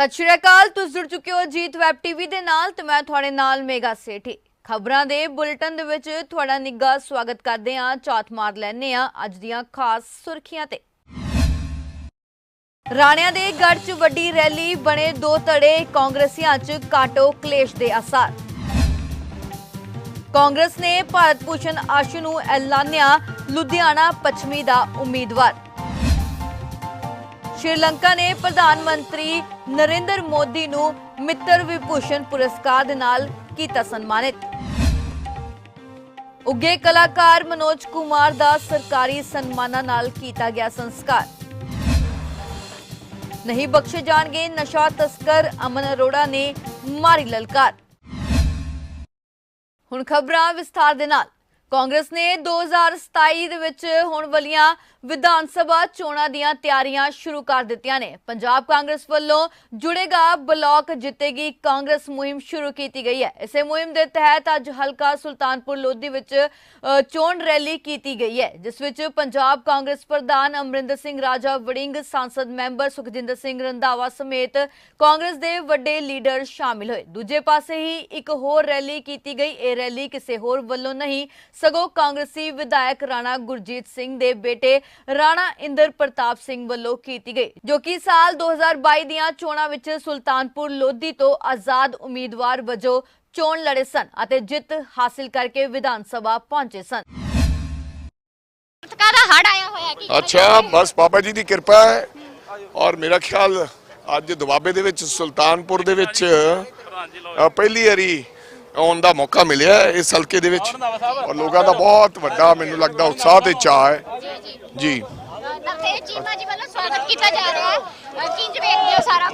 ਸਤਿ ਸ਼੍ਰੀ ਅਕਾਲ, ਤੁਸੀਂ ਜੁੜ ਚੁੱਕੇ ਹੋ ਜੀਤ ਵੈਬ ਟੀਵੀ ਦੇ ਨਾਲ ਤੇ ਮੈਂ ਤੁਹਾਡੇ ਨਾਲ ਮੇਗਾ ਸੇਠੀ। ਖਬਰਾਂ ਦੇ ਬੁਲੇਟਿਨ ਦੇ ਵਿੱਚ ਤੁਹਾਡਾ ਨਿੱਘਾ ਸਵਾਗਤ ਕਰਦੇ ਹਾਂ, ਝਾਤ ਮਾਰ ਲੈਨੇ ਆ ਅੱਜ ਦੀਆਂ ਖਾਸ ਸੁਰਖੀਆਂ ਤੇ। ਰਾਣਿਆਂ ਦੇ ਗੜ 'ਚ ਵੱਡੀ ਰੈਲੀ ਬਣੇ ਦੋ ਧੜੇ, ਕਾਂਗਰਸੀਆਂ 'ਚ ਕਾਟੋ ਕਲੇਸ਼ ਦੇ ਅਸਾਰ। ਕਾਂਗਰਸ ਨੇ ਭਾਰਤ ਭੂਸ਼ਣ ਆਸ਼ੂ ਨੂੰ ਐਲਾਨਿਆ ਲੁਧਿਆਣਾ ਪੱਛਮੀ ਦਾ ਉਮੀਦਵਾਰ। ਸ਼੍ਰੀਲੰਕਾ ਨੇ ਪ੍ਰਧਾਨ ਮੰਤਰੀ ਨਰਿੰਦਰ ਮੋਦੀ ਨੂੰ ਮਿੱਤਰ ਵਿਭੂਸ਼ਣ ਪੁਰਸਕਾਰ ਦੇ ਨਾਲ ਕੀਤਾ ਸਨਮਾਨਿਤ। ਉੱਗੇ ਕਲਾਕਾਰ ਮਨੋਜ ਕੁਮਾਰ ਦਾ ਸਰਕਾਰੀ ਸਨਮਾਨਾਂ ਨਾਲ ਕੀਤਾ ਗਿਆ ਸੰਸਕਾਰ। ਨਹੀਂ ਬਖਸ਼ੇ ਜਾਣਗੇ ਨਸ਼ਾ ਤਸਕਰ ਅਮਨ ਅਰੋੜਾ ਨੇ ਮਾਰੀ ਲਲਕਾਰ। ਹੁਣ ਖਬਰਾਂ ਵਿਸਥਾਰ ਦੇ ਨਾਲ। ਕਾਂਗਰਸ ਨੇ 2027 ਦੇ ਵਿੱਚ ਹੋਣ ਵਾਲੀਆਂ ਵਿਧਾਨ ਸਭਾ ਚੋਣਾਂ ਦੀਆਂ ਤਿਆਰੀਆਂ ਸ਼ੁਰੂ ਕਰ ਦਿੱਤੀਆਂ ਨੇ। ਪੰਜਾਬ ਕਾਂਗਰਸ ਵੱਲੋਂ ਜੁੜੇਗਾ ਬਲਾਕ ਜਿੱਤੇਗੀ ਕਾਂਗਰਸ ਮੁਹਿੰਮ ਸ਼ੁਰੂ ਕੀਤੀ ਗਈ ਹੈ। ਇਸੇ ਮੁਹਿੰਮ ਦੇ ਤਹਿਤ ਅੱਜ ਹਲਕਾ ਸੁਲਤਾਨਪੁਰ ਲੋਧੀ ਵਿੱਚ ਚੋਣ ਰੈਲੀ ਕੀਤੀ ਗਈ ਹੈ, ਜਿਸ ਵਿੱਚ ਪੰਜਾਬ ਕਾਂਗਰਸ ਪ੍ਰਧਾਨ ਅਮਰਿੰਦਰ ਸਿੰਘ ਰਾਜਾ, ਵੜਿੰਗ ਸੰਸਦ ਮੈਂਬਰ ਸੁਖਜਿੰਦਰ ਸਿੰਘ ਰੰਧਾਵਾ ਸਮੇਤ ਕਾਂਗਰਸ ਦੇ ਵੱਡੇ ਲੀਡਰ ਸ਼ਾਮਿਲ ਹੋਏ। ਦੂਜੇ ਪਾਸੇ ਹੀ ਇੱਕ ਹੋਰ ਰੈਲੀ ਕੀਤੀ ਗਈ। ਇਹ ਰੈਲੀ ਕਿਸੇ ਹੋਰ ਵੱਲੋਂ ਨਹੀਂ ਸਗੋਂ ਕਾਂਗਰਸੀ ਵਿਧਾਇਕ ਰਾਣਾ ਗੁਰਜੀਤ ਸਿੰਘ ਦੇ ਬੇਟੇ ਰਾਣਾ ਇੰਦਰ ਪ੍ਰਤਾਪ ਸਿੰਘ ਵੱਲੋਂ ਕੀਤੀ ਗਈ ਜੋ ਕਿ ਸਾਲ 2022 ਦੀਆਂ ਚੋਣਾਂ ਵਿੱਚ ਸੁਲਤਾਨਪੁਰ ਲੋਧੀ ਤੋਂ ਆਜ਼ਾਦ ਉਮੀਦਵਾਰ ਵਜੋਂ ਚੋਣ ਲੜੇ ਸਨ ਅਤੇ ਜਿੱਤ ਹਾਸਿਲ ਕਰਕੇ ਵਿਧਾਨ ਸਭਾ ਪਹੁੰਚੇ ਸਨ। ਕਾਹਦਾ ਹੜ ਆਇਆ ਹੋਇਆ ਕੀ ਅੱਛਾ ਬਸ ਬਾਬਾ ਜੀ ਦੀ ਕਿਰਪਾ ਹੈ। ਔਰ ਮੇਰਾ ਖਿਆਲ ਅੱਜ ਦੁਆਬੇ ਦੇ ਵਿੱਚ ਸੁਲਤਾਨਪੁਰ ਦੇ ਵਿੱਚ ਪਹਿਲੀ ਵਾਰੀ ਆਉਣ ਦਾ ਮੌਕਾ ਮਿਲਿਆ ਇਸ ਹਲਕੇ ਦੇ ਵਿੱਚ। ਔਰ ਲੋਕਾਂ ਦਾ ਬਹੁਤ ਵੱਡਾ ਮੈਨੂੰ ਲੱਗਦਾ ਉਤਸ਼ਾਹ ਤੇ ਚਾਹ ਹੈ। ਜੀ?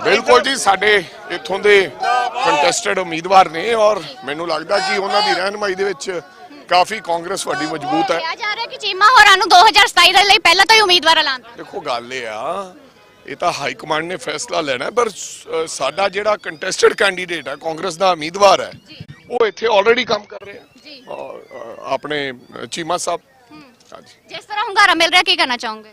ਬਿਲਕੁਲ ਜੀ ਸਾਡੇ ਇੱਥੋਂ ਦੇ ਕੰਟੈਸਟਡ ਉਮੀਦਵਾਰ ਨੇ ਔਰ ਮੈਨੂੰ ਲੱਗਦਾ ਕਿ ਉਹਨਾਂ ਦੀ ਰਹਿਨਮਾਈ ਦੇ ਵਿੱਚ ਕਾਫੀ ਕਾਂਗਰਸ ਵੱਡੀ ਮਜ਼ਬੂਤ ਹੈ। ਕਿਹਾ ਜਾ ਰਿਹਾ ਕਿ ਚੀਮਾ ਹੋਰਾਂ ਨੂੰ 2027 ਦੇ ਲਈ ਪਹਿਲਾਂ ਤੋਂ ਹੀ ਉਮੀਦਵਾਰ ਐਲਾਨ ਦੇਖੋ ਗੱਲ ਇਹ ਆ ਇਹ ਤਾਂ ਹਾਈ ਕਮਾਂਡ ਨੇ ਫੈਸਲਾ ਲੈਣਾ ਪਰ ਸਾਡਾ ਜਿਹੜਾ ਕੰਟੈਸਟਡ ਕੈਂਡੀਡੇਟ ਹੈ ਕਾਂਗਰਸ ਦਾ ਉਮੀਦਵਾਰ ਹੈ ਉਹ ਇੱਥੇ ਆਲਰੇਡੀ ਕੰਮ ਕਰ ਰਿਹਾ ਜੀ। ਔਰ, ਅ, ਆਪਣੇ ਚੀਮਾ ਸਾਹਿਬ। ਹਾਂਜੀ। ਜਿਸ ਤਰ੍ਹਾਂ ਹੁੰਗਾਰਾ ਮਿਲ ਰਿਹਾ ਕੀ ਕਰਨਾ ਚਾਹੋਗੇ?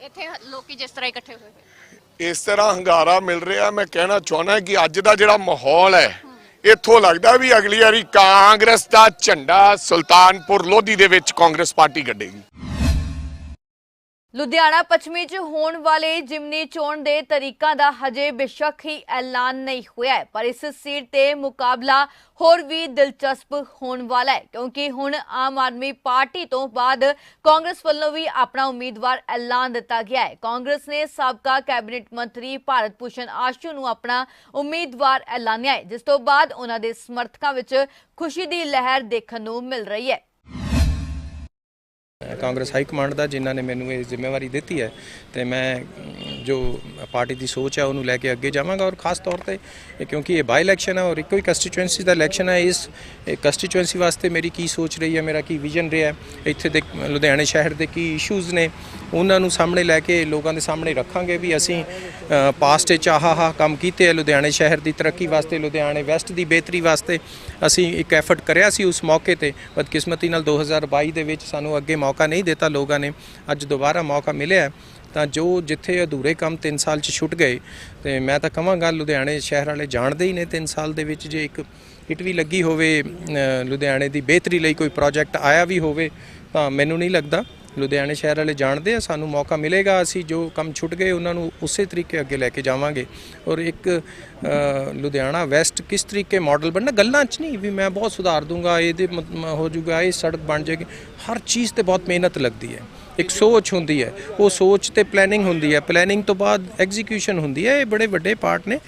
ਇੱਥੇ ਲੋਕੀ ਜਿਸ ਤਰ੍ਹਾਂ ਇਕੱਠੇ ਹੋਏ ਹੋਏ। ਇਸ ਤਰ੍ਹਾਂ ਹੰਗਾਰਾ ਮਿਲ ਰਿਹਾ ਮੈਂ ਕਹਿਣਾ ਚਾਹੁੰਦਾ ਕਿ ਅੱਜ ਦਾ ਜਿਹੜਾ ਮਾਹੌਲ ਹੈ ਇੱਥੋਂ ਲੱਗਦਾ ਵੀ ਅਗਲੀ ਵਾਰੀ ਕਾਂਗਰਸ ਦਾ ਝੰਡਾ ਸੁਲਤਾਨਪੁਰ ਲੋਧੀ ਦੇ ਵਿੱਚ ਕਾਂਗਰਸ ਪਾਰਟੀ ਗੱਡੇਗੀ। ਲੁਧਿਆਣਾ ਪੱਛਮੀ 'ਚ ਹੋਣ ਵਾਲੇ ਜਿਮਨੀ ਚੋਣ ਦੇ ਤਰੀਕਾਂ ਦਾ ਹਜੇ ਬੇਸ਼ੱਕ ਹੀ ਐਲਾਨ ਨਹੀਂ ਹੋਇਆ ਪਰ ਇਸ ਸੀਟ ਤੇ ਮੁਕਾਬਲਾ ਹੋਰ ਵੀ ਦਿਲਚਸਪ ਹੋਣ ਵਾਲਾ ਹੈ, ਕਿਉਂਕਿ ਹੁਣ ਆਮ ਆਦਮੀ ਪਾਰਟੀ ਤੋਂ ਬਾਅਦ ਕਾਂਗਰਸ ਵੱਲੋਂ ਵੀ ਆਪਣਾ ਉਮੀਦਵਾਰ ਐਲਾਨ ਦਿੱਤਾ ਗਿਆ ਹੈ। ਕਾਂਗਰਸ ਨੇ ਸਾਬਕਾ ਕੈਬਨਿਟ ਮੰਤਰੀ ਭਾਰਤ ਭੂਸ਼ਣ ਆਸ਼ੂ ਨੂੰ ਆਪਣਾ ਉਮੀਦਵਾਰ ਐਲਾਨਿਆ ਹੈ, ਜਿਸ ਤੋਂ ਬਾਅਦ ਉਹਨਾਂ ਦੇ ਸਮਰਥਕਾਂ ਵਿੱਚ ਖੁਸ਼ੀ ਦੀ ਲਹਿਰ ਦੇਖਣ ਨੂੰ ਮਿਲ ਰਹੀ ਹੈ। ਕਾਂਗਰਸ ਹਾਈ ਕਮਾਂਡ ਦਾ, ਜਿਨ੍ਹਾਂ ਨੇ ਮੈਨੂੰ ਇਹ ਜ਼ਿੰਮੇਵਾਰੀ ਦਿੱਤੀ ਹੈ, ਤੇ ਮੈਂ ਜੋ ਪਾਰਟੀ ਦੀ ਸੋਚ ਹੈ, ਉਹਨੂੰ ਲੈ ਕੇ ਅੱਗੇ ਜਾਵਾਂਗਾ ਔਰ ਖਾਸ ਤੌਰ ਤੇ ਇਹ ਕਿਉਂਕਿ ਇਹ ਬਾਈ ਇਲੈਕਸ਼ਨ ਹੈ ਔਰ ਇੱਕੋ ਹੀ ਕੰਸਟੀਚੁਐਂਸੀ ਦਾ ਇਲੈਕਸ਼ਨ ਹੈ, ਇਸ ਕੰਸਟੀਚੁਐਂਸੀ ਵਾਸਤੇ ਮੇਰੀ ਕੀ ਸੋਚ ਰਹੀ ਹੈ, ਮੇਰਾ ਕੀ ਵਿਜ਼ਨ ਰਿਹਾ ਇੱਥੇ ਦੇ ਲੁਧਿਆਣੇ ਸ਼ਹਿਰ ਦੇ ਕੀ ਇਸ਼ੂਜ਼ ਨੇ, ਉਹਨਾਂ ਨੂੰ ਸਾਹਮਣੇ ਲੈ ਕੇ ਲੋਕਾਂ ਦੇ ਸਾਹਮਣੇ ਰੱਖਾਂਗੇ ਵੀ ਅਸੀਂ ਪਾਸਟ ਵਿੱਚ ਆਹ ਆਹ ਕੰਮ ਕੀਤੇ ਹੈ, ਲੁਧਿਆਣੇ ਸ਼ਹਿਰ ਦੀ ਤਰੱਕੀ ਵਾਸਤੇ, ਲੁਧਿਆਣੇ ਵੈਸਟ ਦੀ ਬਿਹਤਰੀ ਵਾਸਤੇ ਅਸੀਂ ਇੱਕ ਐਫਰਟ ਕਰਿਆ ਸੀ ਉਸ ਮੌਕੇ ਤੇ, ਬਦਕਿਸਮਤੀ ਨਾਲ 2022 ਦੇ ਵਿੱਚ ਸਾਨੂੰ ਅੱਗੇ ਮੌਕਾ ਨਹੀਂ ਦਿੱਤਾ ਲੋਕਾਂ ਨੇ, ਅੱਜ ਦੁਬਾਰਾ ਮੌਕਾ ਮਿਲਿਆ ਤਾਂ ਜੋ ਜਿੱਥੇ ਅਧੂਰੇ ਕੰਮ 3 ਸਾਲ ਚ ਛੁੱਟ ਗਏ, ਤੇ ਮੈਂ ਤਾਂ ਕਹਾਂਗਾ ਲੁਧਿਆਣੇ ਸ਼ਹਿਰ ਵਾਲੇ ਜਾਣਦੇ ਹੀ ਨੇ 3 ਸਾਲ ਦੇ ਵਿੱਚ ਜੇ ਇੱਕ ਹਿੱਟ ਵੀ ਲੱਗੀ ਹੋਵੇ ਲੁਧਿਆਣੇ ਦੀ ਬਿਹਤਰੀ ਲਈ ਕੋਈ ਪ੍ਰੋਜੈਕਟ ਆਇਆ ਵੀ ਹੋਵੇ, ਤਾਂ ਮੈਨੂੰ ਨਹੀਂ ਲੱਗਦਾ। ਲੁਧਿਆਣੇ ਸ਼ਹਿਰ ਵਾਲੇ ਜਾਣਦੇ ਆ, ਸਾਨੂੰ ਮੌਕਾ ਮਿਲੇਗਾ, ਅਸੀਂ ਜੋ ਕੰਮ ਛੁੱਟ ਗਏ, ਉਹਨਾਂ ਨੂੰ ਉਸੇ ਤਰੀਕੇ ਅੱਗੇ ਲੈ ਕੇ ਜਾਵਾਂਗੇ। ਔਰ ਇੱਕ ਲੁਧਿਆਣਾ ਵੈਸਟ ਕਿਸ ਤਰੀਕੇ ਮਾਡਲ ਬਣਨਾ, ਗੱਲਾਂ 'ਚ ਨਹੀਂ, ਵੀ ਮੈਂ ਬਹੁਤ ਸੁਧਾਰ ਦੂੰਗਾ, ਇਹਦੇ ਮ- ਮ- ਹੋ ਜਾਊਗਾ ਇਹ ਸੜਕ ਬਣ ਜਾਏਗੀ। ਹਰ ਚੀਜ਼ ਤੇ ਬਹੁਤ ਮਿਹਨਤ ਲੱਗਦੀ ਹੈ। ਇੱਕ ਸੋਚ ਹੁੰਦੀ ਹੈ, ਉਹ ਸੋਚ ਤੇ ਪਲੈਨਿੰਗ ਹੁੰਦੀ ਹੈ। ਪਲੈਨਿੰਗ ਤੋਂ ਬਾਅਦ ਐਗਜ਼ੀਕਿਊਸ਼ਨ ਹੁੰਦੀ ਹੈ, ਇਹ ਬੜੇ ਵੱਡੇ ਪਾਰਟ ਨੇ।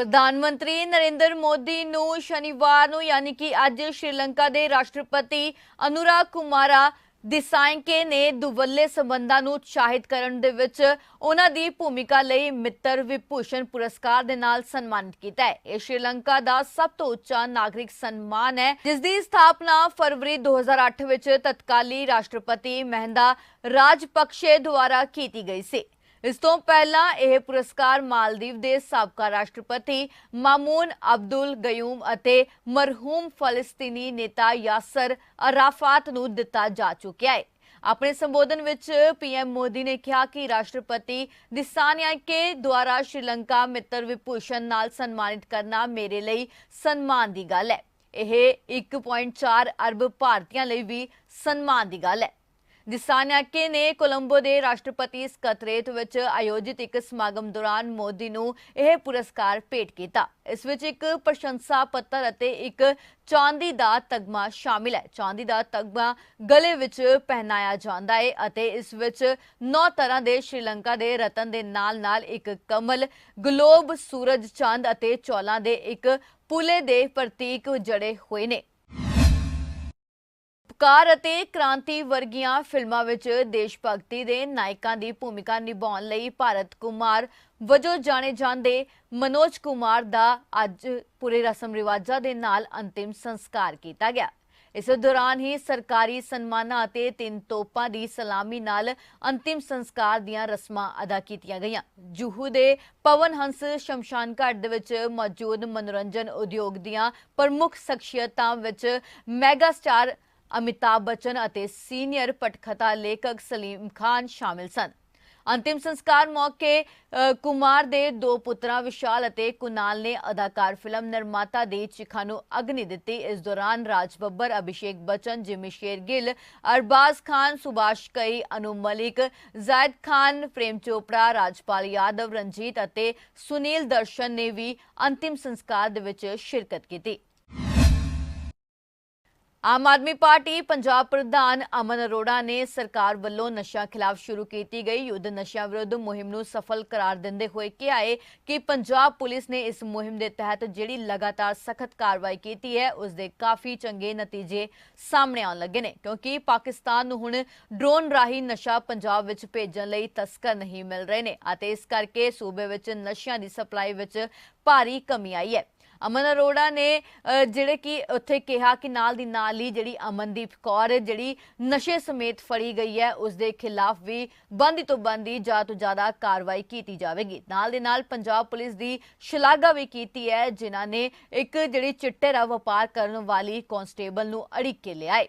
ਪ੍ਰਧਾਨ ਮੰਤਰੀ ਨਰਿੰਦਰ ਮੋਦੀ ਨੂੰ ਸ਼ਨੀਵਾਰ ਨੂੰ ਯਾਨੀ ਕਿ ਅੱਜ ਸ਼੍ਰੀਲੰਕਾ ਦੇ ਰਾਸ਼ਟਰਪਤੀ ਅਨੁਰਾਗ ਕੁਮਾਰਾ ਦਿਸਾਂਕੇ ਨੇ ਦੁਵੱਲੇ ਸੰਬੰਧਾਂ ਨੂੰ ਉਤਸ਼ਾਹਿਤ ਕਰਨ ਦੇ ਵਿੱਚ ਉਹਨਾਂ ਦੀ ਭੂਮਿਕਾ ਲਈ ਮਿੱਤਰ ਵਿਭੂਸ਼ਣ ਪੁਰਸਕਾਰ ਦੇ ਨਾਲ ਸਨਮਾਨਿਤ ਕੀਤਾ ਹੈ। ਇਹ ਸ਼੍ਰੀਲੰਕਾ ਦਾ ਸਭ ਤੋਂ ਉੱਚਾ ਨਾਗਰਿਕ ਸਨਮਾਨ ਹੈ ਜਿਸ ਦੀ ਸਥਾਪਨਾ ਫਰਵਰੀ 2008 ਵਿੱਚ ਤਤਕਾਲੀ ਰਾਸ਼ਟਰਪਤੀ ਮਹਿੰਦਾ ਰਾਜਪਕਸ਼ੇ ਦੁਆਰਾ ਕੀਤੀ ਗਈ ਸੀ। ਇਸ ਤੋਂ ਪਹਿਲਾਂ ਇਹ ਪੁਰਸਕਾਰ ਮਾਲਦੀਵ ਦੇ ਸਾਬਕਾ ਰਾਸ਼ਟਰਪਤੀ ਮਾਮੂਨ ਅਬਦੁਲ ਗਯੂਮ ਅਤੇ ਮਰਹੂਮ ਫਲਸਤੀਨੀ ਨੇਤਾ ਯਾਸਰ ਅਰਾਫਾਤ ਨੂੰ ਦਿੱਤਾ ਜਾ ਚੁੱਕਿਆ ਹੈ। ਆਪਣੇ ਸੰਬੋਧਨ ਵਿੱਚ ਪੀਐਮ ਮੋਦੀ ਨੇ ਕਿਹਾ ਕਿ ਰਾਸ਼ਟਰਪਤੀ ਦਿਸਾਨਿਆਕੇ ਦੁਆਰਾ ਸ਼੍ਰੀਲੰਕਾ ਮਿੱਤਰ ਵਿਭੂਸ਼ਣ ਨਾਲ ਸਨਮਾਨਿਤ ਕਰਨਾ ਮੇਰੇ ਲਈ ਸਨਮਾਨ ਦੀ ਗੱਲ ਹੈ। ਇਹ 1.4 ਅਰਬ ਭਾਰਤੀਆਂ ਲਈ ਵੀ ਸਨਮਾਨ ਦੀ ਗੱਲ ਹੈ। ਦਿਸਾਨਿਆਕੇ ਨੇ ਕੋਲੰਬੋ ਦੇ ਰਾਸ਼ਟਰਪਤੀ ਸਕੱਤਰੇਤ ਵਿੱਚ ਆਯੋਜਿਤ ਇੱਕ ਸਮਾਗਮ ਦੌਰਾਨ ਮੋਦੀ ਨੂੰ ਇਹ ਪੁਰਸਕਾਰ ਭੇਟ ਕੀਤਾ। ਇਸ ਵਿੱਚ ਇੱਕ ਪ੍ਰਸ਼ੰਸਾ ਪੱਤਰ ਅਤੇ ਇੱਕ ਚਾਂਦੀ ਦਾ ਤਗਮਾ ਸ਼ਾਮਿਲ ਹੈ। ਚਾਂਦੀ ਦਾ ਤਗਮਾ ਗਲੇ ਵਿੱਚ ਪਹਿਨਾਇਆ ਜਾਂਦਾ ਹੈ ਅਤੇ ਇਸ ਵਿੱਚ ਨੌ ਤਰ੍ਹਾਂ ਦੇ ਸ਼੍ਰੀਲੰਕਾ ਦੇ ਰਤਨ ਦੇ ਨਾਲ-ਨਾਲ ਇੱਕ ਕਮਲ, ਗਲੋਬ, ਸੂਰਜ, ਚੰਦ ਅਤੇ ਚੌਲਾਂ ਦੇ ਇੱਕ ਪੁਲੇ ਦੇ ਪ੍ਰਤੀਕ ਜੜੇ ਹੋਏ ਨੇ। ਕਾਰ ਅਤੇ ਕ੍ਰਾਂਤੀ ਵਰਗੀਆਂ ਫਿਲਮਾਂ ਵਿੱਚ ਦੇਸ਼ ਭਗਤੀ ਦੇ ਨਾਇਕਾਂ ਦੀ ਭੂਮਿਕਾ ਨਿਭਾਉਣ ਲਈ ਭਾਰਤ ਕੁਮਾਰ ਵਜੋਂ ਜਾਣੇ ਜਾਂਦੇ ਮਨੋਜ ਕੁਮਾਰ ਦਾ ਅੱਜ ਪੂਰੇ ਰਸਮ ਰਿਵਾਜਾਂ ਦੇ ਨਾਲ ਅੰਤਿਮ ਸੰਸਕਾਰ ਕੀਤਾ ਗਿਆ। ਇਸ ਦੌਰਾਨ ਹੀ ਸਰਕਾਰੀ ਸਨਮਾਨਾਂ ਅਤੇ ਤਿੰਨ ਤੋਪਾਂ ਦੀ ਸਲਾਮੀ ਨਾਲ ਅੰਤਿਮ ਸੰਸਕਾਰ ਦੀਆਂ ਰਸਮਾਂ ਅਦਾ ਕੀਤੀਆਂ ਗਈਆਂ। ਜੂਹੂ ਦੇ ਪਵਨ ਹੰਸ ਸ਼ਮਸ਼ਾਨ ਘਾਟ ਦੇ ਵਿੱਚ ਮੌਜੂਦ ਮਨੋਰੰਜਨ ਉਦਯੋਗ ਦੀਆਂ ਪ੍ਰਮੁੱਖ ਸ਼ਖਸੀਅਤਾਂ ਵਿੱਚ ਮੈਗਾ ਸਟਾਰ ਅਮਿਤਾਭ ਬੱਚਨ ਅਤੇ ਸੀਨੀਅਰ ਪਟਕਥਾ ਲੇਖਕ ਸਲੀਮ ਖਾਨ ਸ਼ਾਮਿਲ ਸਨ। ਅੰਤਿਮ ਸੰਸਕਾਰ ਮੌਕੇ ਕੁਮਾਰ ਦੇ ਦੋ ਪੁੱਤਰਾਂ ਵਿਸ਼ਾਲ ਅਤੇ ਕੁਨਾਲ ਨੇ ਅਦਾਕਾਰ ਫਿਲਮ ਨਿਰਮਾਤਾ ਦੀ ਚਿਖਾ ਨੂੰ ਅਗਨੀ ਦਿੱਤੀ। ਇਸ ਦੌਰਾਨ ਰਾਜ ਬੱਬਰ, ਅਭਿਸ਼ੇਕ ਬੱਚਨ, ਜਿਮੀ ਸ਼ੇਰ ਗਿੱਲ ਅਰਬਾਜ਼ ਖਾਨ, ਸੁਭਾਸ਼ ਕਈ, ਅਨੂ ਮਲਿਕ, ਜ਼ਾਇਦ ਖਾਨ, ਪ੍ਰੇਮ ਚੋਪੜਾ, ਰਾਜਪਾਲ ਯਾਦਵ, ਰਣਜੀਤ ਅਤੇ ਸੁਨੀਲ ਦਰਸ਼ਨ ਨੇ ਵੀ ਅੰਤਿਮ ਸੰਸਕਾਰ ਦੇ ਵਿੱਚ ਸ਼ਿਰਕਤ ਕੀਤੀ। ਆਮ ਆਦਮੀ ਪਾਰਟੀ ਪੰਜਾਬ ਪ੍ਰਧਾਨ ਅਮਨ ਅਰੋੜਾ ਨੇ ਸਰਕਾਰ ਵੱਲੋਂ ਨਸ਼ਿਆਂ ਖਿਲਾਫ ਸ਼ੁਰੂ ਕੀਤੀ ਗਈ। ਯੁੱਧ ਨਸ਼ਿਆਂ ਵਿਰੁੱਧ ਮੁਹਿੰਮ ਨੂੰ ਸਫਲ ਕਰਾਰ ਦਿੰਦੇ ਹੋਏ ਕਿਹਾ ਹੈ ਕਿ ਪੰਜਾਬ ਪੁਲਿਸ ਨੇ ਇਸ ਮੁਹਿੰਮ ਦੇ ਤਹਿਤ ਜਿਹੜੀ ਲਗਾਤਾਰ ਸਖਤ ਕਾਰਵਾਈ ਕੀਤੀ ਹੈ, ਉਸ ਦੇ ਕਾਫੀ ਚੰਗੇ ਨਤੀਜੇ ਸਾਹਮਣੇ ਆਉਣ ਲੱਗੇ ਨੇ, ਕਿਉਂਕਿ ਪਾਕਿਸਤਾਨ ਨੂੰ ਹੁਣ ਡਰੋਨ ਰਾਹੀਂ ਨਸ਼ਾ ਪੰਜਾਬ ਵਿੱਚ ਭੇਜਣ ਲਈ ਤਸਕਰ ਨਹੀਂ ਮਿਲ ਰਹੇ ਨੇ ਅਤੇ ਇਸ ਕਰਕੇ ਸੂਬੇ ਵਿੱਚ ਨਸ਼ਿਆਂ ਦੀ ਸਪਲਾਈ ਵਿੱਚ ਭਾਰੀ ਕਮੀ ਆਈ ਹੈ। ਅਮਨ ਅਰੋੜਾ ਨੇ ਜਿਹੜੇ ਕਿ ਉੱਥੇ ਕਿਹਾ ਕਿ ਨਾਲ ਦੀ ਨਾਲ ਹੀ ਜਿਹੜੀ ਅਮਨਦੀਪ ਕੌਰ ਜਿਹੜੀ ਨਸ਼ੇ ਸਮੇਤ ਫੜੀ ਗਈ ਹੈ ਉਸ ਦੇ ਖਿਲਾਫ ਵੀ ਬੰਦੀ ਤੋਂ ਬੰਦੀ ਜ਼ਿਆਦਾ ਤੋਂ ਜ਼ਿਆਦਾ ਕਾਰਵਾਈ ਕੀਤੀ ਜਾਵੇਗੀ। ਨਾਲ ਦੇ ਨਾਲ ਪੰਜਾਬ ਪੁਲਿਸ ਦੀ ਸ਼ਲਾਘਾ ਵੀ ਕੀਤੀ ਹੈ, ਜਿਨ੍ਹਾਂ ਨੇ ਇੱਕ ਜਿਹੜੀ ਚਿੱਟੇ ਦਾ ਵਪਾਰ ਕਰਨ ਵਾਲੀ ਕਾਂਸਟੇਬਲ ਨੂੰ ਅੜਿੱਕ ਕੇ ਲਿਆਏ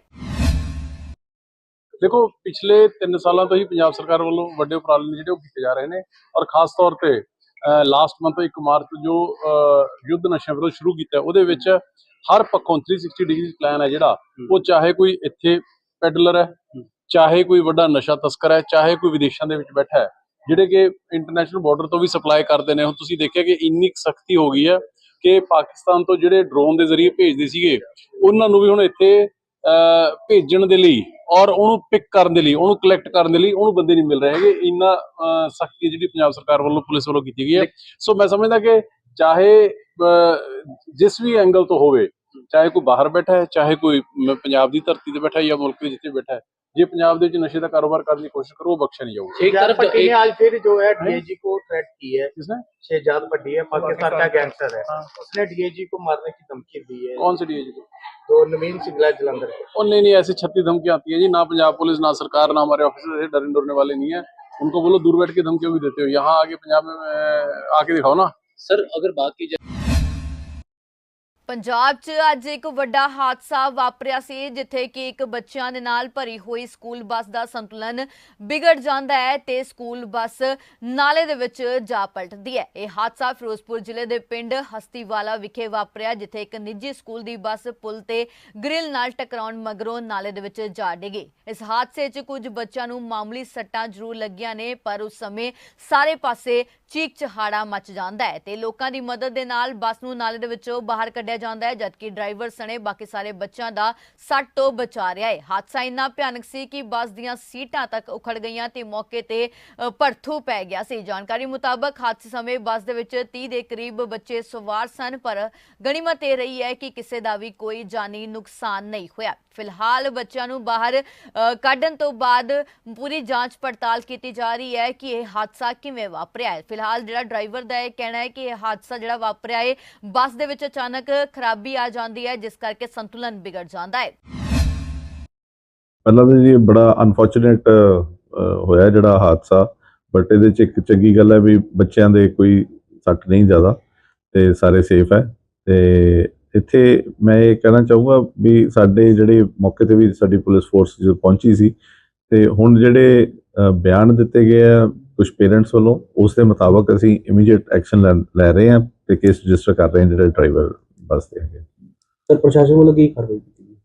ਦੇਖੋ, ਪਿਛਲੇ 3 ਸਾਲਾਂ ਤੋਂ ਹੀ ਪੰਜਾਬ ਸਰਕਾਰ ਵੱਲੋਂ ਵੱਡੇ ਉਪਰਾਲੇ ਜਿਹੜੇ ਉਹ ਕੀਤੇ ਜਾ ਰਹੇ ਨੇ ਔਰ ਖਾਸ ਤੌਰ ਤੇ ਲਾਸਟ ਮੰਥ 1 ਮਾਰਚ ਜੋ ਯੁੱਧ ਨਸ਼ਿਆਂ ਵਿਰੁੱਧ ਸ਼ੁਰੂ ਕੀਤਾ ਉਹਦੇ ਵਿੱਚ ਹਰ ਪੱਖੋਂ 360 ਡਿਗਰੀ ਪਲਾਨ ਹੈ ਜਿਹੜਾ ਉਹ ਚਾਹੇ ਕੋਈ ਇੱਥੇ ਪੈਡਲਰ ਹੈ ਚਾਹੇ ਕੋਈ ਵੱਡਾ ਨਸ਼ਾ ਤਸਕਰ ਹੈ ਚਾਹੇ ਕੋਈ ਵਿਦੇਸ਼ਾਂ ਦੇ ਵਿੱਚ ਬੈਠਾ ਹੈ ਜਿਹੜੇ ਕਿ ਇੰਟਰਨੈਸ਼ਨਲ ਬਾਰਡਰ ਤੋਂ ਵੀ ਸਪਲਾਈ ਕਰਦੇ ਨੇ। ਹੁਣ ਤੁਸੀਂ ਦੇਖਿਆ ਕਿ ਇੰਨੀ ਸਖਤੀ ਹੋ ਗਈ ਹੈ ਕਿ ਪਾਕਿਸਤਾਨ ਤੋਂ ਜਿਹੜੇ ਡਰੋਨ ਦੇ ਜ਼ਰੀਏ ਭੇਜਦੇ ਸੀਗੇ ਉਹਨਾਂ ਨੂੰ ਵੀ ਹੁਣ ਇੱਥੇ ਭੇਜਣ ਦੇ ਲਈ ਔਰ ਉਹਨੂੰ ਪਿਕ ਕਰਨ ਦੇ ਲਈ ਉਹਨੂੰ ਕਲੈਕਟ ਕਰਨ ਦੇ ਲਈ ਉਹਨੂੰ ਬੰਦੇ ਨਹੀਂ ਮਿਲ ਰਹੇ ਹੈਗੇ। ਇੰਨਾ ਸਖਤੀ ਜਿਹੜੀ ਪੰਜਾਬ ਸਰਕਾਰ ਵੱਲੋਂ ਪੁਲਿਸ ਵੱਲੋਂ ਕੀਤੀ ਗਈ ਹੈ। ਸੋ ਮੈਂ ਸਮਝਦਾ ਕਿ ਚਾਹੇ ਅਹ, ਜਿਸ ਵੀ ਐਂਗਲ ਤੋਂ ਹੋਵੇ ਚਾਹੇ ਕੋਈ ਬਾਹਰ ਬੈਠਾ ਹੈ ਚਾਹੇ ਕੋਈ ਮ- ਪੰਜਾਬ ਦੀ ਧਰਤੀ ਤੇ ਬੈਠਾ ਹੈ ਜਾਂ ਮੁਲਕ ਦੇ ਜਿੱਥੇ ਬੈਠਾ ਹੈ ਜੇ ਪੰਜਾਬ ਦੇ ਵਿੱਚ ਨਸ਼ੇ ਦਾ ਕਾਰੋਬਾਰ ਕਰਨ ਦੀ ਕੋਸ਼ਿਸ਼ ਕਰੂ ਉਹ ਬਖਸ਼ਿਆ ਨਹੀਂ ਜਾਊਗਾ एक तरफ पट्टी ने आज फिर जो है डीएजी को थ्रेट की है किसने शहजाद पट्टी है पाकिस्तान का गैंगस्टर है उसने डीएजी को मारने की धमकी दी है कौन सी डीएजी को तो नवीन सिंगला जलंधर के और नहीं नहीं ऐसी छत्ती धमकी आती है जी ना पंजाब पुलिस ना सरकार ना हमारे ऑफिसर ऐसे डरने डरने वाले नहीं है उनको बोलो दूर बैठ के धमकियां भी देते हो यहाँ आके पंजाब में अ, आके दिखाओ ना सर अगर बात की जाए ਪੰਜਾਬ 'ਚ ਅੱਜ ਇੱਕ ਵੱਡਾ ਹਾਦਸਾ ਵਾਪਰਿਆ ਸੀ, ਜਿੱਥੇ ਕਿ ਇੱਕ ਬੱਚਿਆਂ ਦੇ ਨਾਲ ਭਰੀ ਹੋਈ ਸਕੂਲ ਬੱਸ ਦਾ ਸੰਤੁਲਨ ਵਿਗੜ ਜਾਂਦਾ ਹੈ ਤੇ ਸਕੂਲ ਬੱਸ ਨਾਲੇ ਦੇ ਵਿੱਚ ਜਾ ਪਲਟਦੀ ਹੈ। ਇਹ ਹਾਦਸਾ ਫਿਰੋਜ਼ਪੁਰ ਜ਼ਿਲ੍ਹੇ ਦੇ ਪਿੰਡ ਹਸਤੀਵਾਲਾ ਵਿਖੇ ਵਾਪਰਿਆ, ਜਿੱਥੇ ਇੱਕ ਨਿੱਜੀ ਸਕੂਲ ਦੀ ਬੱਸ ਪੁਲ ਤੇ ਗ੍ਰਿਲ ਨਾਲ ਟਕਰਾਉਣ ਮਗਰੋਂ ਨਾਲੇ ਦੇ ਵਿੱਚ ਜਾ ਡਿੱਗੀ। ਇਸ ਹਾਦਸੇ 'ਚ ਕੁਝ ਬੱਚਿਆਂ ਨੂੰ ਮਾਮੂਲੀ ਸੱਟਾਂ ਜ਼ਰੂਰ ਲੱਗੀਆਂ ਨੇ, ਪਰ ਉਸ ਸਮੇਂ ਸਾਰੇ ਪਾਸੇ ਚੀਕ ਚਹਾੜਾ ਮਚ ਜਾਂਦਾ ਹੈ ਤੇ ਲੋਕਾਂ ਦੀ ਮਦਦ ਦੇ ਨਾਲ ਬੱਸ ਨੂੰ ਨਾਲੇ ਦੇ ਵਿੱਚੋਂ ਬਾਹਰ ਕੱਢਿਆ ਜਾਂਦਾ ਹੈ ਜਦਕਿ ਡਰਾਈਵਰ ਸਣੇ ਬਾਕੀ ਸਾਰੇ ਬੱਚਿਆਂ ਦਾ ਸੱਟ ਤੋਂ ਬਚਾ ਰਿਹਾ ਹੈ। ਹਾਦਸਾ ਇੰਨਾ ਭਿਆਨਕ ਸੀ ਕਿ ਬੱਸ ਦੀਆਂ ਸੀਟਾਂ ਤੱਕ ਉਖੜ ਗਈਆਂ ਤੇ ਮੌਕੇ ਤੇ ਅ, ਪੈ ਗਿਆ ਸੀ। ਜਾਣਕਾਰੀ ਮੁਤਾਬਕ ਹਾਦਸੇ ਸਮੇਂ ਬੱਸ ਦੇ ਵਿੱਚ 30 ਦੇ ਕਰੀਬ ਬੱਚੇ ਸਵਾਰ ਸਨ ਪਰ ਗਣੀਮਤ ਇਹ ਰਹੀ ਹੈ ਕਿ ਕਿਸੇ ਦਾ ਵੀ ਕੋਈ ਜਾਨੀ ਨੁਕਸਾਨ ਨਹੀਂ ਹੋਇਆ। ਫਿਲਹਾਲ ਬੱਚਿਆਂ ਨੂੰ ਬਾਹਰ ਕੱਢਣ ਤੋਂ ਬਾਅਦ ਪੂਰੀ ਜਾਂਚ ਪੜਤਾਲ ਕੀਤੀ ਜਾ ਰਹੀ ਹੈ ਕਿ ਇਹ ਹਾਦਸਾ ਕਿਵੇਂ ਵਾਪਰਿਆ ਹੈ। ਫਿਲਹਾਲ ਜਿਹੜਾ ਡਰਾਈਵਰ ਦਾ ਇਹ ਕਹਿਣਾ ਹੈ ਕਿ ਇਹ ਹਾਦਸਾ ਜਿਹੜਾ ਵਾਪਰਿਆ ਹੈ ਬੱਸ ਦੇ ਵਿੱਚ ਅਚਾਨਕ ਖਰਾਬੀ ਆ ਜਾਂਦੀ ਹੈ, ਜਿਸ ਕਰਕੇ ਸੰਤੁਲਨ ਵਿਗੜ ਜਾਂਦਾ ਹੈ। ਪਹਿਲਾਂ ਤਾਂ ਜੀ ਬੜਾ ਅਨਫੋਰਚੂਨੇਟ ਹੋਇਆ ਜਿਹੜਾ ਹਾਦਸਾ ਬਟ ਇਹਦੇ ਚ ਇੱਕ ਚੰਗੀ ਗੱਲ ਹੈ ਵੀ ਬੱਚਿਆਂ ਦੇ ਕੋਈ ਸੱਟ ਨਹੀਂ ਜ਼ਿਆਦਾ, ਤੇ ਸਾਰੇ ਸੇਫ ਹੈ। ਤੇ ਇੱਥੇ ਮੈਂ ਇਹ ਕਹਿਣਾ ਚਾਹੂੰਗਾ ਵੀ ਸਾਡੇ ਜਿਹੜੇ ਮੌਕੇ ਤੇ ਵੀ ਸਾਡੀ ਪੁਲਿਸ ਫੋਰਸ ਜਦੋਂ ਪਹੁੰਚੀ ਸੀ, ਤੇ ਹੁਣ ਜਿਹੜੇ ਬਿਆਨ ਦਿੱਤੇ ਗਏ ਆ ਕੁਝ ਪੇਰੈਂਟਸ ਵੱਲੋਂ, ਉਸ ਦੇ ਮੁਤਾਬਕ ਅਸੀਂ ਇਮੀਡੀਏਟ ਐਕਸ਼ਨ ਲੈ ਰਹੇ ਹਾਂ ਤੇ ਕੇਸ ਰਜਿਸਟਰ ਕਰ ਰਹੇ ਹਾਂ ਜਿਹੜੇ ਡਰਾਈਵਰ ਬੱਸ ਹੈਗੇ ਸਰ ਪ੍ਰਸ਼ਾਸਨ ਵੱਲੋਂ ਕੀ ਕਾਰਵਾਈ ਕੀਤੀ ਗਈ?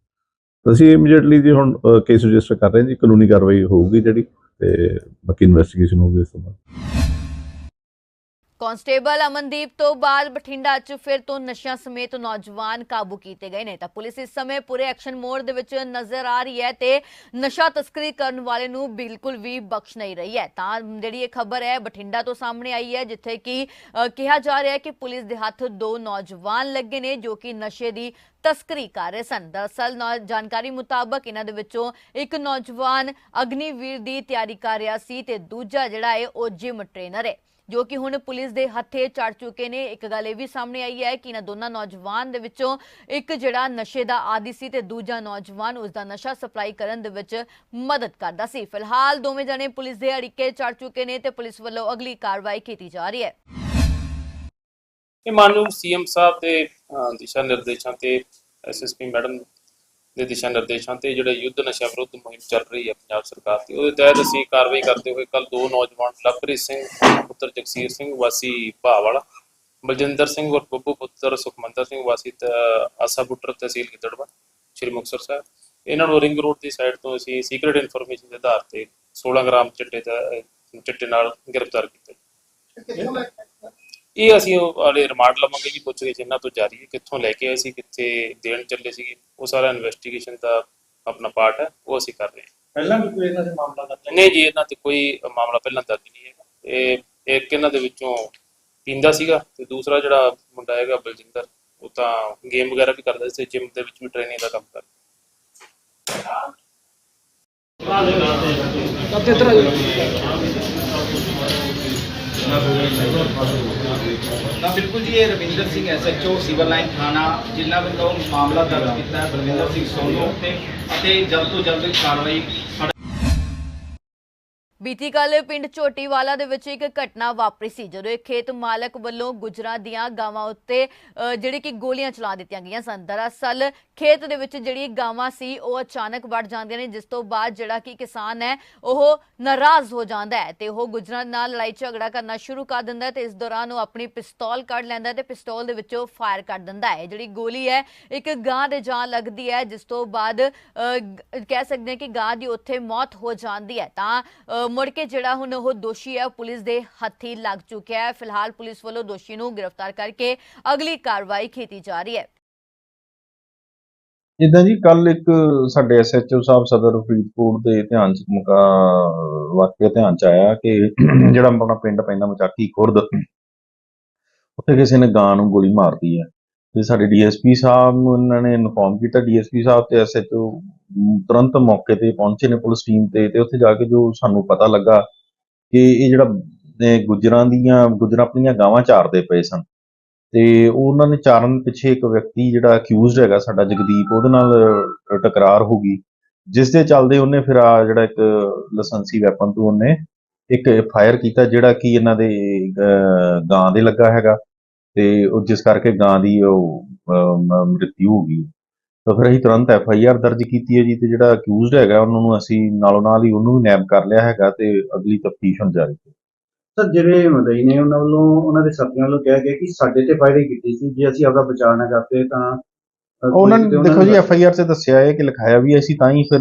ਅਸੀਂ ਇਮੀਡੀਏਟਲੀ ਜੀ ਹੁਣ ਕੇਸ ਰਜਿਸਟਰ ਕਰ ਰਹੇ ਹਾਂ ਜੀ ਕਾਨੂੰਨੀ ਕਾਰਵਾਈ ਹੋਊਗੀ ਜਿਹੜੀ ਤੇ ਬਾਕੀ ਇਨਵੈਸਟੀਗੇਸ਼ਨ ਹੋਊਗੀ ਇਸ ਤੋਂ ਬਾਅਦ। ਕਾਂਸਟੇਬਲ ਅਮਨਦੀਪ ਤੋਂ ਬਾਅਦ ਬਠਿੰਡਾ 'ਚ ਫਿਰ ਤੋਂ ਨਸ਼ਿਆਂ ਸਮੇਤ ਨੌਜਵਾਨ ਕਾਬੂ ਕੀਤੇ ਗਏ ਨੇ। ਤਾਂ ਪੁਲਿਸ ਇਸ ਸਮੇਂ ਪੂਰੇ ਐਕਸ਼ਨ ਮੋਡ ਦੇ ਵਿੱਚ ਨਜ਼ਰ ਆ ਰਹੀ ਹੈ ਤੇ ਨਸ਼ਾ ਤਸਕਰੀ ਕਰਨ ਵਾਲੇ ਨੂੰ ਬਿਲਕੁਲ ਵੀ ਬਖਸ਼ ਨਹੀਂ ਰਹੀ ਹੈ। ਤਾਂ ਜਿਹੜੀ ਇਹ ਖਬਰ ਹੈ ਬਠਿੰਡਾ ਤੋਂ ਸਾਹਮਣੇ ਆਈ ਹੈ, ਜਿੱਥੇ ਕਿ ਕਿਹਾ ਜਾ ਰਿਹਾ ਹੈ ਕਿ ਪੁਲਿਸ ਦੇ ਹੱਥ ਦੋ ਨੌਜਵਾਨ ਲੱਗੇ ਨੇ ਜੋ ਕਿ ਨਸ਼ੇ ਦੀ ਤਸਕਰੀ ਕਰ ਰਹੇ ਸਨ। ਦਰਅਸਲ ਜਾਣਕਾਰੀ ਮੁਤਾਬਕ ਇਹਨਾਂ ਦੇ ਵਿੱਚੋਂ ਇੱਕ ਨੌਜਵਾਨ ਅਗਨੀਵੀਰ ਦੀ ਤਿਆਰੀ ਕਰ ਰਿਹਾ ਸੀ ਤੇ ਦੂਜਾ ਜਿਹੜਾ ਹੈ, ਉਹ ਜਿਮ ਟ੍ਰੇਨਰ ਹੈ। ਜੋ ਕਿ ਹੁਣ ਪੁਲਿਸ ਦੇ ਹੱਥੇ ਚੜ ਚੁੱਕੇ ਨੇ। ਇੱਕ ਗੱਲ ਇਹ ਵੀ ਸਾਹਮਣੇ ਆਈ ਹੈ ਕਿ ਇਹਨਾਂ ਦੋਨਾਂ ਨੌਜਵਾਨ ਦੇ ਵਿੱਚੋਂ ਇੱਕ ਜਿਹੜਾ ਨਸ਼ੇ ਦਾ ਆਦੀ ਸੀ ਤੇ ਦੂਜਾ ਨੌਜਵਾਨ ਉਸ ਦਾ ਨਸ਼ਾ ਸਪਲਾਈ ਕਰਨ ਦੇ ਵਿੱਚ ਮਦਦ ਕਰਦਾ ਸੀ। ਫਿਲਹਾਲ ਦੋਵੇਂ ਜਣੇ ਪੁਲਿਸ ਦੇ ਅੜਿੱਕੇ ਚੜ ਚੁੱਕੇ ਨੇ ਤੇ ਪੁਲਿਸ ਵੱਲੋਂ ਅਗਲੀ ਕਾਰਵਾਈ ਕੀਤੀ ਜਾ ਰਹੀ ਹੈ। ਇਹ ਮਾਨਯੋਗ ਸੀਐਮ ਸਾਹਿਬ ਦੇ ਦਿਸ਼ਾ ਨਿਰਦੇਸ਼ਾਂ ਤੇ ਐਸਐਸਪੀ ਮੈਡਮ ਦੇ ਦਿਸ਼ਾ ਨਿਰਦੇਸ਼ਾਂ ਤੇ ਜਿਹੜੇ ਯੁੱਧ ਨਸ਼ਾ ਵਿਰੁੱਧ ਮੁਹਿੰਮ ਚੱਲ ਰਹੀ ਹੈ ਪੰਜਾਬ ਸਰਕਾਰ ਦੀ, ਉਹਦੇ ਤਹਿਤ ਅਸੀਂ ਕਾਰਵਾਈ ਕਰਦੇ ਹੋਏ ਕੱਲ ਦੋ ਨੌਜਵਾਨ ਲਵਪ੍ਰੀਤ ਸਿੰਘ, ਪੁੱਤਰ ਜਗਸੀਰ ਸਿੰਘ, ਵਾਸੀ ਭਾਵਾਲਾ, ਬਲਜਿੰਦਰ ਸਿੰਘ ਔਰ ਬੱਬੂ ਪੁੱਤਰ ਸੁਖਮੰਦਰ ਸਿੰਘ, ਵਾਸੀ ਤ- ਆਸਾ ਬੁੱਟਰ ਤਹਿਸੀਲ ਗਿੱਦੜਵਾ, ਸ਼੍ਰੀ ਮੁਕਤਸਰ ਸਾਹਿਬ। ਇਹਨਾਂ ਨੂੰ ਰਿੰਗ ਰੋਡ ਦੀ ਸਾਈਡ ਤੋਂ ਅਸੀਂ ਸੀਕ੍ਰੀਟ ਇਨਫੋਰਮੇਸ਼ਨ ਦੇ ਆਧਾਰ ਤੇ 16 ਗ੍ਰਾਮ ਚਿੱਟੇ ਦਾ, ਚਿੱਟੇ ਨਾਲ ਗ੍ਰਿਫਤਾਰ ਕੀਤਾ। ਇਹ ਅਸੀਂ ਉਹ ਵਾਲੇ ਰਿਮਾਂਡ ਲਵਾਂਗੇ ਜੀ ਪੁੱਛ ਗਿੱਛ ਇਹਨਾਂ ਤੋਂ ਜਾਰੀ ਹੈ ਕਿੱਥੋਂ ਲੈ ਕੇ ਆਏ ਸੀ ਕਿੱਥੇ ਦੇਣ ਚੱਲੇ ਸੀ ਉਹ ਸਾਰਾ ਇਨਵੈਸਟੀਗੇਸ਼ਨ ਦਾ ਆਪਣਾ ਪਾਰਟ ਹੈ ਉਹ ਅਸੀਂ ਕਰ ਰਹੇ ਹਾਂ। ਪਹਿਲਾਂ ਵੀ ਕੋਈ ਇਹਨਾਂ ਦੇ ਮਾਮਲਾ ਦਰਜ ਨਹੀਂ ਜੀ ਇਹਨਾਂ ਤੇ ਕੋਈ ਮਾਮਲਾ ਪਹਿਲਾਂ ਦਰਜ ਨਹੀਂ ਹੈਗਾ। ਇਹ ਇੱਕ ਇਹਨਾਂ ਦੇ ਵਿੱਚੋਂ ਪੀਂਦਾ ਸੀਗਾ ਤੇ ਦੂਸਰਾ ਜਿਹੜਾ ਮੁੰਡਾ ਹੈਗਾ ਬਲਜਿੰਦਰ ਉਹ ਤਾਂ ਗੇਮ ਵਗੈਰਾ ਵੀ ਕਰਦਾ ਸੀ ਜਿਮ ਦੇ ਵਿੱਚ ਵੀ ਟ੍ਰੇਨਿੰਗ ਦਾ ਕੰਮ ਕਰਦਾ। ਤਾਂ ਬਿਲਕੁਲ ਜੀ ਇਹ Ravinder Singh SHO civil line ਥਾਣਾ ਜਿਨ੍ਹਾਂ ਵੱਲੋਂ ਮਾਮਲਾ ਦਰਜ ਕੀਤਾ ਹੈ ਬਲਵਿੰਦਰ ਸਿੰਘ ਸੋਨੂ ਉੱਤੇ ਅਤੇ ਜਲਦ ਤੋਂ ਜਲਦ ਕਾਰਵਾਈ ਬੀਤੀ ਕੱਲ ਪਿੰਡ ਝੋਟੀਵਾਲਾ ਦੇ ਵਿੱਚ ਇੱਕ ਘਟਨਾ ਵਾਪਰੀ ਸੀ ਜਦੋਂ ਇੱਕ ਖੇਤ ਮਾਲਕ ਵੱਲੋਂ ਗੁਜਰਾਂ ਦੀਆਂ ਗਾਵਾਂ ਉੱਤੇ ਜਿਹੜੀ ਕਿ ਗੋਲੀਆਂ ਚਲਾ ਦਿੱਤੀਆਂ ਗਈਆਂ ਸਨ। ਦਰਅਸਲ ਖੇਤ ਦੇ ਵਿੱਚ ਜਿਹੜੀ ਗਾਵਾਂ ਸੀ ਉਹ ਅਚਾਨਕ ਵੜ ਜਾਂਦੀਆਂ ਨੇ ਜਿਸ ਤੋਂ ਬਾਅਦ ਜਿਹੜਾ ਕਿ ਕਿਸਾਨ ਹੈ ਉਹ ਨਾਰਾਜ਼ ਹੋ ਜਾਂਦਾ ਹੈ ਤੇ ਉਹ ਗੁਜਰਾਂ ਨਾਲ ਲੜਾਈ ਝਗੜਾ ਕਰਨਾ ਸ਼ੁਰੂ ਕਰ ਦਿੰਦਾ ਹੈ ਤੇ ਇਸ ਦੌਰਾਨ ਉਹ ਆਪਣੀ ਪਿਸਤੌਲ ਕੱਢ ਲੈਂਦਾ ਤੇ ਪਿਸਤੌਲ ਦੇ ਵਿੱਚੋਂ ਫਾਇਰ ਕਰ ਦਿੰਦਾ ਹੈ। ਜਿਹੜੀ ਗੋਲੀ ਹੈ ਇੱਕ ਗਾਂ ਦੇ ਜਾਨ ਲੱਗਦੀ ਹੈ ਜਿਸ ਤੋਂ ਬਾਅਦ ਅ, ਕਹਿ ਸਕਦੇ ਹਾਂ ਕਿ ਗਾਂ ਦੀ ਉੱਥੇ ਮੌਤ ਹੋ ਜਾਂਦੀ ਹੈ। ਤਾਂ ਅ, ਮੁੜ ਕੇ ਜਿਹੜਾ ਹੁਣ ਉਹ ਦੋਸ਼ੀ ਹੈ ਉਹ ਪੁਲਿਸ ਦੇ ਹੱਥੀ ਲੱਗ ਚੁੱਕਿਆ ਹੈ। ਫਿਲਹਾਲ ਪੁਲਿਸ ਵੱਲੋਂ ਦੋਸ਼ੀ ਨੂੰ ਗ੍ਰਿਫਤਾਰ ਕਰਕੇ ਅਗਲੀ ਕਾਰਵਾਈ ਕੀਤੀ ਜਾ ਰਹੀ ਹੈ। ਜਿੱਦਾਂ ਜੀ ਕੱਲ ਇੱਕ ਸਾਡੇ ਐਸਐਚਓ ਸਾਹਿਬ ਸਦਰ ਫਰੀਦਕੋਟ ਦੇ ਧਿਆਨ ਚ ਮੁਕਾ, ਵਾਕਿਆ ਧਿਆਨ ਚ ਆਇਆ ਕਿ ਜਿਹੜਾ ਆਪਣਾ ਪਿੰਡ ਪੈਂਦਾ ਮਚਾਕੀ ਖੁਰਦ, ਉੱਥੇ ਕਿਸੇ ਨੇ ਗਾਂ ਨੂੰ ਗੋਲੀ ਮਾਰਦੀ ਹੈ। ਤੇ ਸਾਡੇ ਡੀਐਸਪੀ ਸਾਹਿਬ ਨੂੰ ਇਹਨਾਂ ਨੇ ਇਨਫੋਰਮ ਕੀਤਾ। ਡੀਐਸਪੀ ਸਾਹਿਬ ਤੇ ਐਸਐਚਓ ਤੁਰੰਤ ਮੌਕੇ ਤੇ ਪਹੁੰਚੇ ਨੇ ਪੁਲਿਸ ਟੀਮ ਤੇ ਤੇ ਉੱਥੇ ਜਾ ਕੇ ਜੋ ਸਾਨੂੰ ਪਤਾ ਲੱਗਾ ਕਿ ਇਹ ਜਿਹੜਾ, ਇਹ ਗੁੱਜਰਾਂ ਦੀਆਂ, ਗੁੱਜਰਾਂ ਆਪਣੀਆਂ ਗਾਵਾਂ ਚਾਰਦੇ ਪਏ ਸਨ। ਤੇ ਉਹਨਾਂ ਨੇ ਚਾਰਨ ਪਿੱਛੇ ਇੱਕ ਵਿਅਕਤੀ ਜਿਹੜਾ ਅਕਿਊਜ਼ਡ ਹੈਗਾ ਸਾਡਾ ਜਗਦੀਪ ਉਹਦੇ ਨਾਲ ਟਕਰਾਰ ਹੋ ਗਈ। ਜਿਸ ਦੇ ਚੱਲਦੇ ਉਹਨੇ ਫਿਰ ਆ ਜਿਹੜਾ ਇੱਕ ਲਾਇਸੈਂਸੀ ਵੈਪਨ ਤੋਂ ਉਹਨੇ ਇੱਕ ਫਾਇਰ ਕੀਤਾ ਜਿਹੜਾ ਕਿ ਇਹਨਾਂ ਦੇ ਗਾਂ ਦੇ ਲੱਗਾ ਹੈਗਾ। ਤੇ ਉਹ ਜਿਸ ਕਰਕੇ ਗਾਂ ਦੀ ਉਹ ਅ, ਹੋ ਗਈ। ਤਾਂ ਫਿਰ ਅਸੀਂ ਤੁਰੰਤ ਐਫ ਆਈ ਆਰ ਦਰਜ ਕੀਤੀ ਹੈ ਜੀ ਤੇ ਜਿਹੜਾ ਅਕਿਊਜ਼ਡ ਹੈਗਾ ਉਹਨਾਂ ਨੂੰ ਅਸੀਂ ਨਾਲੋਂ ਨਾਲ ਹੀ ਉਹਨੂੰ ਵੀ ਨੈਬ ਕਰ ਲਿਆ ਹੈਗਾ ਤੇ ਅਗਲੀ ਤਫਤੀਸ਼ ਹੁਣ ਜਾਰੀ ਹੈ। ਸਰ ਜਿਹੜੇ ਮਦਈ ਨੇ ਉਹਨਾਂ ਵੱਲੋਂ ਉਹਨਾਂ ਦੇ ਸਾਥੀਆਂ ਵੱਲੋਂ ਕਿਹਾ ਗਿਆ ਕਿ ਸਾਡੇ ਤੇ ਫਾਇਰਿੰਗ ਕੀਤੀ ਸੀ ਜੇ ਅਸੀਂ ਆਪਦਾ ਬਚਾਅ ਨਾ ਕਰਦੇ ਤਾਂ ਉਹਨਾਂ ਨੇ ਦੇਖੋ ਜੀ ਐਫ ਆਈ ਆਰ 'ਚ ਦੱਸਿਆ ਹੈ ਕਿ ਲਿਖਾਇਆ ਵੀ ਅਸੀਂ ਤਾਂ ਹੀ ਫਿਰ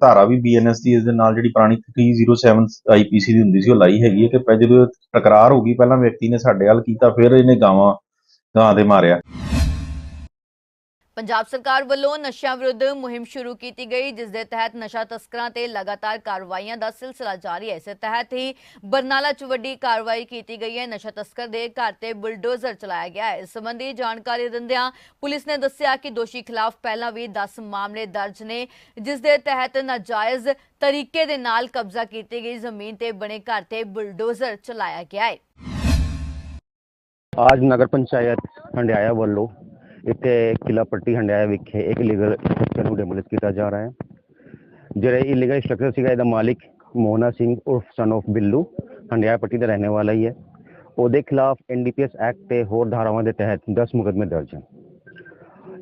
ਧਾਰਾ ਵੀ ਬੀਐਨਐਸ ਦੀ ਇਸ ਦੇ ਨਾਲ ਜਿਹੜੀ ਪੁਰਾਣੀ 307 ਆਈਪੀਸੀ ਦੀ ਹੁੰਦੀ ਸੀ ਉਹ ਲਾਈ ਹੈਗੀ ਹੈ ਕਿ ਜਦੋਂ ਇਹ ਤਕਰਾਰ ਹੋ ਗਈ ਪਹਿਲਾਂ ਵਿਅਕਤੀ ਨੇ ਸਾਡੇ ਵੱਲ ਕੀਤਾ ਫਿਰ ਇਹਨੇ ਗਾਵਾਂ ਗਾਂ ਦੇ ਮਾਰਿਆ। ਪੰਜਾਬ ਸਰਕਾਰ ਵੱਲੋਂ ਨਸ਼ਿਆਂ ਵਿਰੁੱਧ ਮੁਹਿੰਮ ਸ਼ੁਰੂ ਕੀਤੀ ਗਈ, ਜਿਸ ਦੇ ਤਹਿਤ ਨਸ਼ਾ ਤਸਕਰਾਂ ਤੇ ਲਗਾਤਾਰ ਕਾਰਵਾਈਆਂ ਦਾ ਸਿਲਸਿਲਾ ਜਾਰੀ ਹੈ। ਇਸੇ ਤਹਿਤ ਹੀ ਬਰਨਾਲਾ 'ਚ ਵੱਡੀ ਕਾਰਵਾਈ ਕੀਤੀ ਗਈ ਹੈ। ਨਸ਼ਾ ਤਸਕਰ ਦੇ ਘਰ ਤੇ ਬੁਲਡੋਜ਼ਰ ਚਲਾਇਆ ਗਿਆ ਹੈ। ਇਸ ਸੰਬੰਧੀ ਜਾਣਕਾਰੀ ਦਿੰਦਿਆਂ ਪੁਲਿਸ ਨੇ ਦੱਸਿਆ ਕਿ ਦੋਸ਼ੀ ਖਿਲਾਫ ਪਹਿਲਾਂ ਵੀ 10 ਮਾਮਲੇ ਦਰਜ ਨੇ, ਜਿਸ ਦੇ ਤਹਿਤ ਨਾਜਾਇਜ਼ ਤਰੀਕੇ ਦੇ ਨਾਲ ਕਬਜ਼ਾ ਕੀਤੀ ਗਈ। ਜ਼ਮੀਨ ਤੇ ਬਣੇ ਘਰ ਤੇ ਬੁਲਡੋਜ਼ਰ ਚਲਾਇਆ ਗਿਆ ਹੈ। ਅੱਜ ਨਗਰ ਪੰਚਾਇਤ ਹੰਡਿਆਇਆ ਵੱਲੋਂ ਇੱਥੇ ਕਿਲਾ ਪੱਟੀ ਹੰਡਿਆਇਆ ਵਿਖੇ ਇੱਕ ਲੀਗਲ ਸਟਰਕਚਰ ਨੂੰ ਡੈਮੋਲਿਸ਼ ਕੀਤਾ ਜਾ ਰਿਹਾ ਹੈ। ਜਿਹੜਾ ਇਲੀਗਲ ਸਟਰਕਚਰ ਸੀਗਾ ਇਹਦਾ ਮਾਲਿਕ ਮੋਹਨਾ ਸਿੰਘ ਉਰਫ ਸਨ of ਬਿੱਲੂ ਹੰਡਿਆਇਆ ਪੱਟੀ ਦਾ ਰਹਿਣ ਵਾਲਾ ਹੀ ਹੈ। ਉਹਦੇ ਖਿਲਾਫ ਐਨਡੀਪੀਐਸ ਐਕਟ ਤੇ ਹੋਰ ਧਾਰਾਵਾਂ ਦੇ ਤਹਿਤ 10 ਮੁਕੱਦਮੇ ਦਰਜ ਹਨ।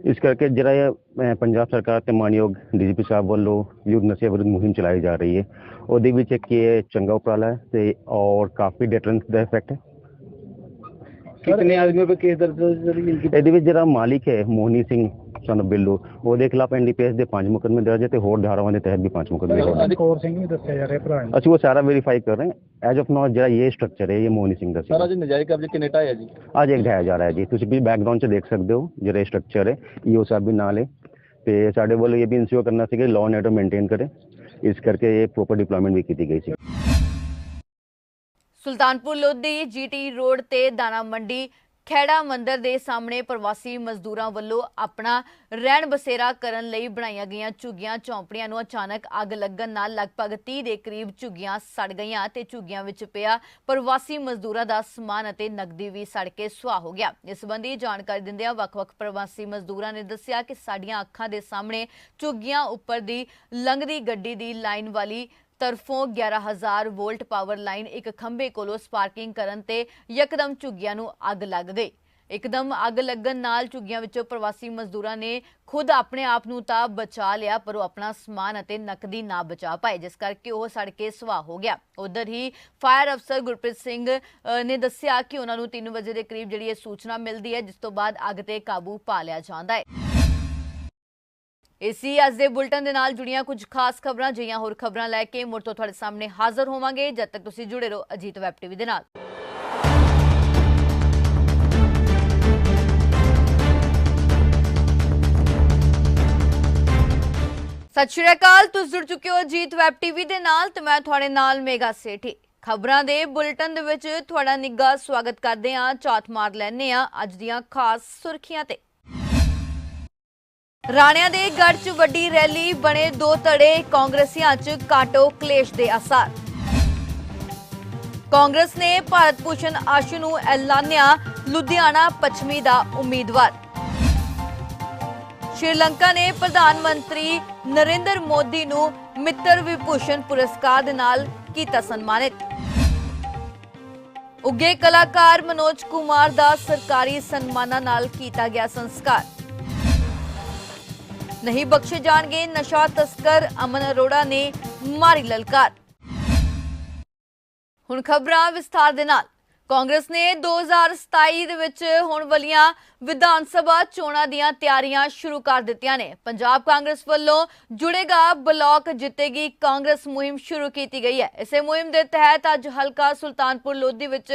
ਇਸ ਕਰਕੇ ਜਿਹੜਾ ਇਹ, ਪੰਜਾਬ ਸਰਕਾਰ ਤੇ ਮਾਨਯੋਗ ਡੀਜੀਪੀ ਸਾਹਿਬ ਵੱਲੋਂ ਯੁੱਧ ਨਸ਼ੇ ਵਿਰੁੱਧ ਮੁਹਿੰਮ ਚਲਾਈ ਜਾ ਰਹੀ ਹੈ। ਉਹਦੇ ਵਿੱਚ ਇੱਕ ਇਹ ਚੰਗਾ ਉਪਰਾਲਾ ਹੈ ਤੇ ਔਰ ਕਾਫੀ ਡਿਟਰੈਂਸ ਦਾ ਇਫੈਕਟ ਹੈ। कितने आदमियों पे केस दर्ज ਇਹਦੇ ਵਿੱਚ ਜਿਹੜਾ ਮਾਲਿਕ ਹੈ ਮੋਹਨੀ ਸਿੰਘ ਸਨ ਬਿੱਲੂ ਉਹਦੇ ਖਿਲਾਫ ਐਨਡੀਪੀਐਸ ਦੇ ਪੰਜ ਮੁਕਦਮੇ ਦਰਜ ਹੈ ਤੇ ਹੋਰ ਧਾਰਾਵਾਂ ਦੇ ਤਹਿਤ ਵੀ ਪੰਜ ਮੁਕਦਮੇ ਦਰਜ ਕੋਰ ਸਿੰਘ ਵੀ ਦੱਸਿਆ ਜਾ ਰਿਹਾ ਭਰਾ ਅਸੀਂ ਉਹ ਸਾਰਾ ਵੈਰੀਫਾਈ ਕਰ ਰਹੇ ਹਾਂ ਐਜ ਆਫ ਨਾਓ ਜਿਹੜਾ ਇਹ ਸਟਰਕਚਰ ਹੈ ਇਹ ਮੋਹਨੀ ਸਿੰਘ ਦਾ ਸੀ ਸਾਰਾ ਜੀ ਨਜਾਇਜ਼ ਕਬਜ਼ੇ ਕਿੰਨੇ ਟਾਇਆ ਜੀ ਅੱਜ ਇੱਕ ਢਾਇਆ ਜਾ ਰਿਹਾ ਜੀ ਤੁਸੀਂ ਵੀ ਬੈਕਗ੍ਰਾਉਂਡ 'ਚ ਦੇਖ ਸਕਦੇ ਹੋ ਜਿਹੜਾ ਸਟਰਕਚਰ ਹੈ ਇਹ ਉਹ ਸਾਹਿਬ ਵੀ ਨਾਲ ਹੈ ਤੇ ਸਾਡੇ ਵੱਲੋਂ ਇਹ ਵੀ ਇਨਸ਼ੋਰ ਕਰਨਾ ਸੀ ਕਿ ਲਾਅ ਐਂਡ ਆਰਡਰ ਮੇਨਟੇਨ ਕਰੇ ਇਸ ਕਰਕੇ ਇਹ ਪ੍ਰੋਪਰ ਡਿਪਲੋਇਮੈਂਟ ਵੀ ਕੀਤੀ ਗਈ ਸੀ ਸੁਲਤਾਨਪੁਰ ਲੋਧੀ ਜੀਟੀ ਰੋਡ ਤੇ ਦਾਣਾ ਮੰਡੀ ਖੈੜਾ ਮੰਦਰ ਦੇ ਸਾਹਮਣੇ ਪ੍ਰਵਾਸੀ ਮਜ਼ਦੂਰਾਂ ਵੱਲੋਂ ਆਪਣਾ ਰਹਿਣ ਬਸੇਰਾ ਕਰਨ ਲਈ ਬਣਾਈਆਂ ਗਈਆਂ ਝੁੱਗੀਆਂ, ਝੌਂਪੜੀਆਂ ਨੂੰ ਅਚਾਨਕ ਅੱਗ ਲੱਗਣ ਨਾਲ ਲਗਭਗ 30 ਦੇ ਕਰੀਬ ਝੁੱਗੀਆਂ ਸੜ ਗਈਆਂ ਤੇ ਝੁੱਗੀਆਂ ਵਿੱਚ ਪਿਆ ਪ੍ਰਵਾਸੀ ਮਜ਼ਦੂਰਾਂ ਦਾ ਸਮਾਨ ਅਤੇ ਨਕਦੀ ਵੀ ਸੜ ਕੇ ਸੁਆਹ ਹੋ ਗਿਆ। ਇਸ ਸੰਬੰਧੀ ਜਾਣਕਾਰੀ ਦਿੰਦਿਆਂ ਵੱਖ-ਵੱਖ ਪ੍ਰਵਾਸੀ ਮਜ਼ਦੂਰਾਂ ਨੇ ਦੱਸਿਆ ਕਿ ਸਾਡੀਆਂ ਅੱਖਾਂ ਦੇ ਸਾਹਮਣੇ ਝੁੱਗੀਆਂ ਉੱਪਰ ਦੀ ਲੰਘਦੀ ਗੱਡੀ ਦੀ ਲਾਈਨ ਵਾਲੀ ਤਰਫੋਂ 11000 ਵੋਲਟ ਪਾਵਰ ਲਾਈਨ ਇੱਕ ਖੰਭੇ ਕੋਲੋਂ ਸਪਾਰਕਿੰਗ ਕਰਨ ਤੇ ਯਕਦਮ ਝੁੱਗੀਆਂ ਨੂੰ ਅੱਗ ਲੱਗ ਗਈ। ਇੱਕਦਮ ਅੱਗ ਲੱਗਣ ਨਾਲ ਝੁੱਗੀਆਂ ਵਿੱਚੋਂ ਪ੍ਰਵਾਸੀ ਮਜ਼ਦੂਰਾਂ ਨੇ ਖੁਦ ਆਪਣੇ ਆਪ ਨੂੰ ਤਾਂ ਬਚਾ ਲਿਆ, ਪਰ ਉਹ ਆਪਣਾ ਸਮਾਨ ਅਤੇ ਨਕਦੀ ਨਾ ਬਚਾ ਪਾਏ, ਜਿਸ ਕਰਕੇ ਉਹ ਸੜ ਕੇ ਸੁਆਹ ਹੋ ਗਿਆ। ਉਧਰ ਹੀ ਫਾਇਰ ਅਫਸਰ ਗੁਰਪ੍ਰੀਤ ਸਿੰਘ ਨੇ ਦੱਸਿਆ ਕਿ ਉਹਨਾਂ ਨੂੰ 3 ਵਜੇ ਦੇ ਕਰੀਬ ਜਿਹੜੀ ਇਹ ਸੂਚਨਾ ਮਿਲਦੀ ਹੈ, ਜਿਸ ਤੋਂ ਬਾਅਦ ਅੱਗ ਤੇ ਕਾਬੂ ਪਾ ਲਿਆ ਜਾਂਦਾ ਹੈ। ਇਸੀ ਅੱਜ ਦੇ ਬੁਲਟਨ ਦੇ ਨਾਲ ਜੁੜੀਆਂ ਕੁਝ ਖਾਸ ਖਬਰਾਂ, ਜਿਹੀਆਂ ਹੋਰ ਖਬਰਾਂ ਲੈ ਕੇ ਮੁੜ ਤੋਂ ਤੁਹਾਡੇ ਸਾਹਮਣੇ ਹਾਜ਼ਰ ਹੋਵਾਂਗੇ। ਜਦ ਤੱਕ ਤੁਸੀਂ ਜੁੜੇ ਰਹੋ ਅਜੀਤ ਵੈਬ ਟੀਵੀ ਦੇ ਨਾਲ। ਸਤਿ ਸ਼੍ਰੀ ਅਕਾਲ, ਤੁਸੀਂ ਜੁੜ ਚੁੱਕੇ ਹੋ ਅਜੀਤ ਵੈਬ ਟੀਵੀ ਦੇ ਨਾਲ ਤੇ ਮੈਂ ਤੁਹਾਡੇ ਨਾਲ ਮੇਗਾ ਸੇਠੀ। ਖਬਰਾਂ ਦੇ ਬੁਲਟਨ ਦੇ ਵਿੱਚ ਤੁਹਾਡਾ ਨਿੱਘਾ ਸਵਾਗਤ ਕਰਦੇ ਹਾਂ ਝਾਤ ਮਾਰ ਲੈਨੇ ਆ ਅੱਜ ਦੀਆਂ ਖਾਸ ਸੁਰਖੀਆਂ ਤੇ। ਰਾਣਿਆਂ ਦੇ ਗੜ੍ਹ 'ਚ ਵੱਡੀ ਰੈਲੀ ਬਣੇ ਦੋ ਧੜੇ, ਕਾਂਗਰਸੀਆਂ 'ਚ ਕਾਟੋ ਕਲੇਸ਼ ਦੇ ਅਸਾਰ। ਕਾਂਗਰਸ ਨੇ ਭਾਰਤ ਭੂਸ਼ਣ ਆਸ਼ੂ ਨੂੰ ਐਲਾਨਿਆ ਲੁਧਿਆਣਾ ਪੱਛਮੀ ਦਾ ਉਮੀਦਵਾਰ। ਸ਼੍ਰੀਲੰਕਾ ਨੇ ਪ੍ਰਧਾਨ ਮੰਤਰੀ ਨਰਿੰਦਰ ਮੋਦੀ ਨੂੰ ਮਿੱਤਰ ਵਿਭੂਸ਼ਣ ਪੁਰਸਕਾਰ ਦੇ ਨਾਲ ਕੀਤਾ ਸਨਮਾਨਿਤ। ਉੱਗੇ ਕਲਾਕਾਰ ਮਨੋਜ ਕੁਮਾਰ ਦਾ ਸਰਕਾਰੀ ਸਨਮਾਨਾਂ ਨਾਲ ਕੀਤਾ ਗਿਆ ਸੰਸਕਾਰ। ਨਹੀਂ ਬਖਸ਼ੇ ਜਾਣਗੇ, ਨਸ਼ਾ ਤਸਕਰ ਅਮਨ ਅਰੋੜਾ ਨੇ ਮਾਰੀ ਲਲਕਾਰ। ਹੁਣ ਖਬਰਾਂ ਵਿਸਥਾਰ ਦੇ ਨਾਲ। ਕਾਂਗਰਸ ਨੇ 2027 ਦੇ ਵਿੱਚ ਹੋਣ ਵਾਲੀਆਂ ਵਿਧਾਨ ਸਭਾ ਚੋਣਾਂ ਦੀਆਂ ਤਿਆਰੀਆਂ ਸ਼ੁਰੂ ਕਰ ਦਿੱਤੀਆਂ ਨੇ। ਪੰਜਾਬ ਕਾਂਗਰਸ ਵੱਲੋਂ ਜੁੜੇਗਾ ਬਲਾਕ ਜਿੱਤੇਗੀ ਕਾਂਗਰਸ ਮੁਹਿੰਮ ਸ਼ੁਰੂ ਕੀਤੀ ਗਈ ਹੈ। ਇਸੇ ਮੁਹਿੰਮ ਦੇ ਤਹਿਤ ਅੱਜ ਹਲਕਾ ਸੁਲਤਾਨਪੁਰ ਲੋਧੀ ਵਿੱਚ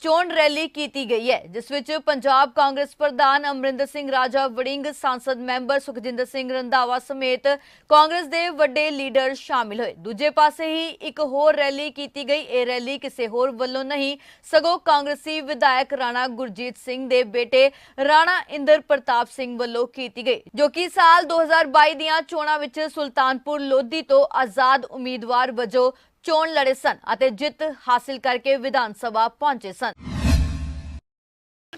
ਚੋਣ ਰੈਲੀ ਕੀਤੀ ਗਈ ਹੈ, ਜਿਸ ਵਿੱਚ ਪੰਜਾਬ ਕਾਂਗਰਸ ਪ੍ਰਧਾਨ ਅਮਰਿੰਦਰ ਸਿੰਘ ਰਾਜਾ, ਵੜਿੰਗ ਸੰਸਦ ਮੈਂਬਰ ਸੁਖਜਿੰਦਰ ਸਿੰਘ ਰੰਧਾਵਾ ਸਮੇਤ ਕਾਂਗਰਸ ਦੇ ਵੱਡੇ ਲੀਡਰ ਸ਼ਾਮਿਲ ਹੋਏ। ਦੂਜੇ ਪਾਸੇ ਹੀ ਇੱਕ ਹੋਰ ਰੈਲੀ ਕੀਤੀ ਗਈ। ਇਹ ਰੈਲੀ ਕਿਸੇ ਹੋਰ ਵੱਲੋਂ ਨਹੀਂ ਸਗੋਂ ਕਾਂਗਰਸੀ ਵਿਧਾਇਕ ਰਾਣਾ ਗੁਰਜੀਤ ਸਿੰਘ ਦੇ ਬੇਟੇ ਰਾਣਾ ਇੰਦਰ ਪ੍ਰਤਾਪ ਸਿੰਘ ਵੱਲੋਂ ਕੀਤੀ ਗਈ ਜੋ ਕਿ ਸਾਲ 2022 ਦੀਆਂ ਚੋਣਾਂ ਵਿੱਚ ਸੁਲਤਾਨਪੁਰ ਲੋਧੀ ਤੋਂ ਆਜ਼ਾਦ ਉਮੀਦਵਾਰ ਵਜੋਂ ਚੋਣ ਲੜੇ ਸਨ ਅਤੇ ਜਿੱਤ ਹਾਸਿਲ ਕਰਕੇ ਵਿਧਾਨ ਸਭਾ ਪਹੁੰਚੇ ਸਨ।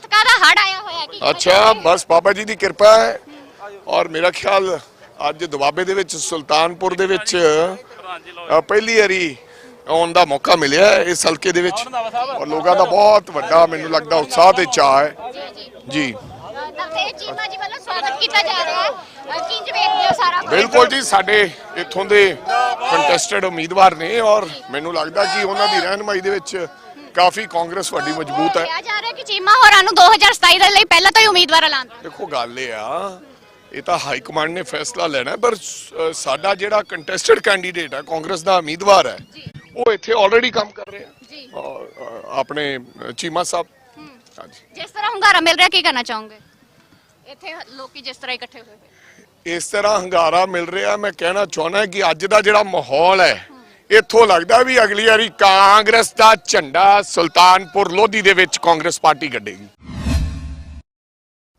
ਕਾਹਦਾ ਹੜ ਆਇਆ ਹੋਇਆ ਕੀ ਅੱਛਾ ਬਸ ਬਾਬਾ ਜੀ ਦੀ ਕਿਰਪਾ ਹੈ ਔਰ ਮੇਰਾ ਖਿਆਲ ਅੱਜ ਦੁਆਬੇ ਦੇ ਵਿੱਚ ਸੁਲਤਾਨਪੁਰ ਦੇ ਵਿੱਚ ਪਹਿਲੀ ਵਾਰੀ ਆਉਣ ਦਾ ਮੌਕਾ ਮਿਲਿਆ ਇਸ ਹਲਕੇ ਦੇ ਵਿੱਚ। ਔਰ ਲੋਕਾਂ ਦਾ ਬਹੁਤ ਵੱਡਾ ਮੈਨੂੰ ਲੱਗਦਾ ਉਤਸ਼ਾਹ ਤੇ ਚਾਹ ਹੈ। ਜੀ? ਬਿਲਕੁਲ ਜੀ ਸਾਡੇ ਇੱਥੋਂ ਦੇ ਕੰਟੈਸਟਡ ਉਮੀਦਵਾਰ ਨੇ ਔਰ ਮੈਨੂੰ ਲੱਗਦਾ ਕਿ ਉਹਨਾਂ ਦੀ ਰਹਿਨਮਾਈ ਦੇ ਵਿੱਚ ਕਾਫੀ ਕਾਂਗਰਸ ਵੱਡੀ ਮਜ਼ਬੂਤ ਹੈ। ਕਿਹਾ ਜਾ ਰਿਹਾ ਕਿ ਚੀਮਾ ਹੋਰਾਂ ਨੂੰ 2027 ਦੇ ਲਈ ਪਹਿਲਾਂ ਤੋਂ ਹੀ ਉਮੀਦਵਾਰ ਐਲਾਨ ਦੇਖੋ ਗੱਲ ਇਹ ਆ ਇਹ ਤਾਂ ਹਾਈ ਕਮਾਂਡ ਨੇ ਫੈਸਲਾ ਲੈਣਾ ਪਰ ਸਾਡਾ ਜਿਹੜਾ ਕੰਟੈਸਟਡ ਕੈਂਡੀਡੇਟ ਹੈ ਕਾਂਗਰਸ ਦਾ ਉਮੀਦਵਾਰ ਹੈ ਉਹ ਇੱਥੇ ਆਲਰੇਡੀ ਕੰਮ ਕਰ ਰਹੇ ਜੀ। ਆ। ਔਰ, ਅ, ਆਪਣੇ ਅ, ਚੀਮਾ ਸਾਹਿਬ। ਹਾਂਜੀ। ਜਿਸ ਤਰ੍ਹਾਂ ਹੁੰਗਾਰਾ ਮਿਲ ਰਿਹਾ ਕੀ ਕਹਿਣਾ ਚਾਹੋਗੇ? ਇੱਥੇ ਲੋਕੀ ਜਿਸ ਤਰ੍ਹਾਂ ਇਕੱਠੇ ਹੋਏ ਹੋਏ। ਇਸ ਤਰ੍ਹਾਂ ਹੰਗਾਰਾ ਮਿਲ ਰਿਹਾ ਮੈਂ ਕਹਿਣਾ ਚਾਹੁੰਦਾ ਕਿ ਅੱਜ ਦਾ ਜਿਹੜਾ ਮਾਹੌਲ ਹੈ ਇੱਥੋਂ ਲੱਗਦਾ ਵੀ ਅਗਲੀ ਵਾਰੀ ਕਾਂਗਰਸ ਦਾ ਝੰਡਾ ਸੁਲਤਾਨਪੁਰ ਲੋਧੀ ਦੇ ਵਿੱਚ ਕਾਂਗਰਸ ਪਾਰਟੀ ਗੱਡੇਗੀ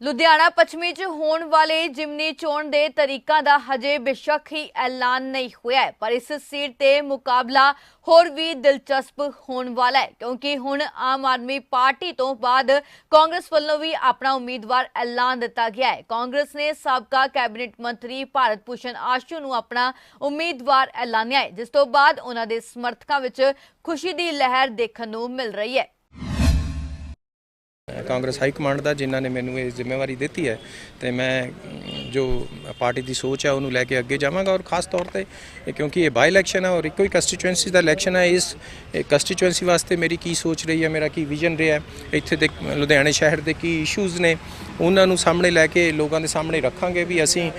ਲੁਧਿਆਣਾ ਪੱਛਮੀ 'ਚ ਹੋਣ ਵਾਲੇ ਜਿਮਨੀ ਚੋਣ ਦੇ ਤਰੀਕਾਂ ਦਾ ਹਜੇ ਬੇਸ਼ੱਕ ਹੀ ਐਲਾਨ ਨਹੀਂ ਹੋਇਆ ਹੈ, ਪਰ ਇਸ ਸੀਟ ਤੇ ਮੁਕਾਬਲਾ ਹੋਰ ਵੀ ਦਿਲਚਸਪ ਹੋਣ ਵਾਲਾ ਹੈ, ਕਿਉਂਕਿ ਹੁਣ ਆਮ ਆਦਮੀ ਪਾਰਟੀ ਤੋਂ ਬਾਅਦ ਕਾਂਗਰਸ ਵੱਲੋਂ ਵੀ ਆਪਣਾ ਉਮੀਦਵਾਰ ਐਲਾਨ ਦਿੱਤਾ ਗਿਆ ਹੈ। ਕਾਂਗਰਸ ਨੇ ਸਾਬਕਾ ਕੈਬਨਿਟ ਮੰਤਰੀ ਭਾਰਤ ਭੂਸ਼ਣ ਆਸ਼ੂ ਨੂੰ ਆਪਣਾ ਉਮੀਦਵਾਰ ਐਲਾਨਿਆ ਹੈ, ਜਿਸ ਤੋਂ ਬਾਅਦ ਉਹਨਾਂ ਦੇ ਸਮਰਥਕਾਂ ਵਿੱਚ ਖੁਸ਼ੀ ਦੀ ਲਹਿਰ ਦੇਖਣ ਨੂੰ ਮਿਲ ਰਹੀ ਹੈ। ਕਾਂਗਰਸ ਹਾਈ ਕਮਾਂਡ ਦਾ ਜਿਨ੍ਹਾਂ ਨੇ ਮੈਨੂੰ ਇਹ ਜ਼ਿੰਮੇਵਾਰੀ ਦਿੱਤੀ ਹੈ ਤੇ ਮੈਂ ਜੋ ਪਾਰਟੀ ਦੀ ਸੋਚ ਹੈ ਉਹਨੂੰ ਲੈ ਕੇ ਅੱਗੇ ਜਾਵਾਂਗਾ ਔਰ ਖਾਸ ਤੌਰ ਤੇ ਇਹ ਕਿਉਂਕਿ ਇਹ ਬਾਈ ਇਲੈਕਸ਼ਨ ਹੈ ਔਰ ਇੱਕੋ ਹੀ ਕੰਸਟੀਚੁਐਂਸੀ ਦਾ ਇਲੈਕਸ਼ਨ ਹੈ, ਇਸ ਕੰਸਟੀਚੁਐਂਸੀ ਵਾਸਤੇ ਮੇਰੀ ਕੀ ਸੋਚ ਰਹੀ ਹੈ, ਮੇਰਾ ਕੀ ਵਿਜ਼ਨ ਰਿਹਾ ਇੱਥੇ ਦੇ ਲੁਧਿਆਣੇ ਸ਼ਹਿਰ ਦੇ ਕੀ ਇਸ਼ੂਜ਼ ਨੇ, ਉਹਨਾਂ ਨੂੰ ਸਾਹਮਣੇ ਲੈ ਕੇ ਲੋਕਾਂ ਦੇ ਸਾਹਮਣੇ ਰੱਖਾਂਗੇ ਵੀ ਅਸੀਂ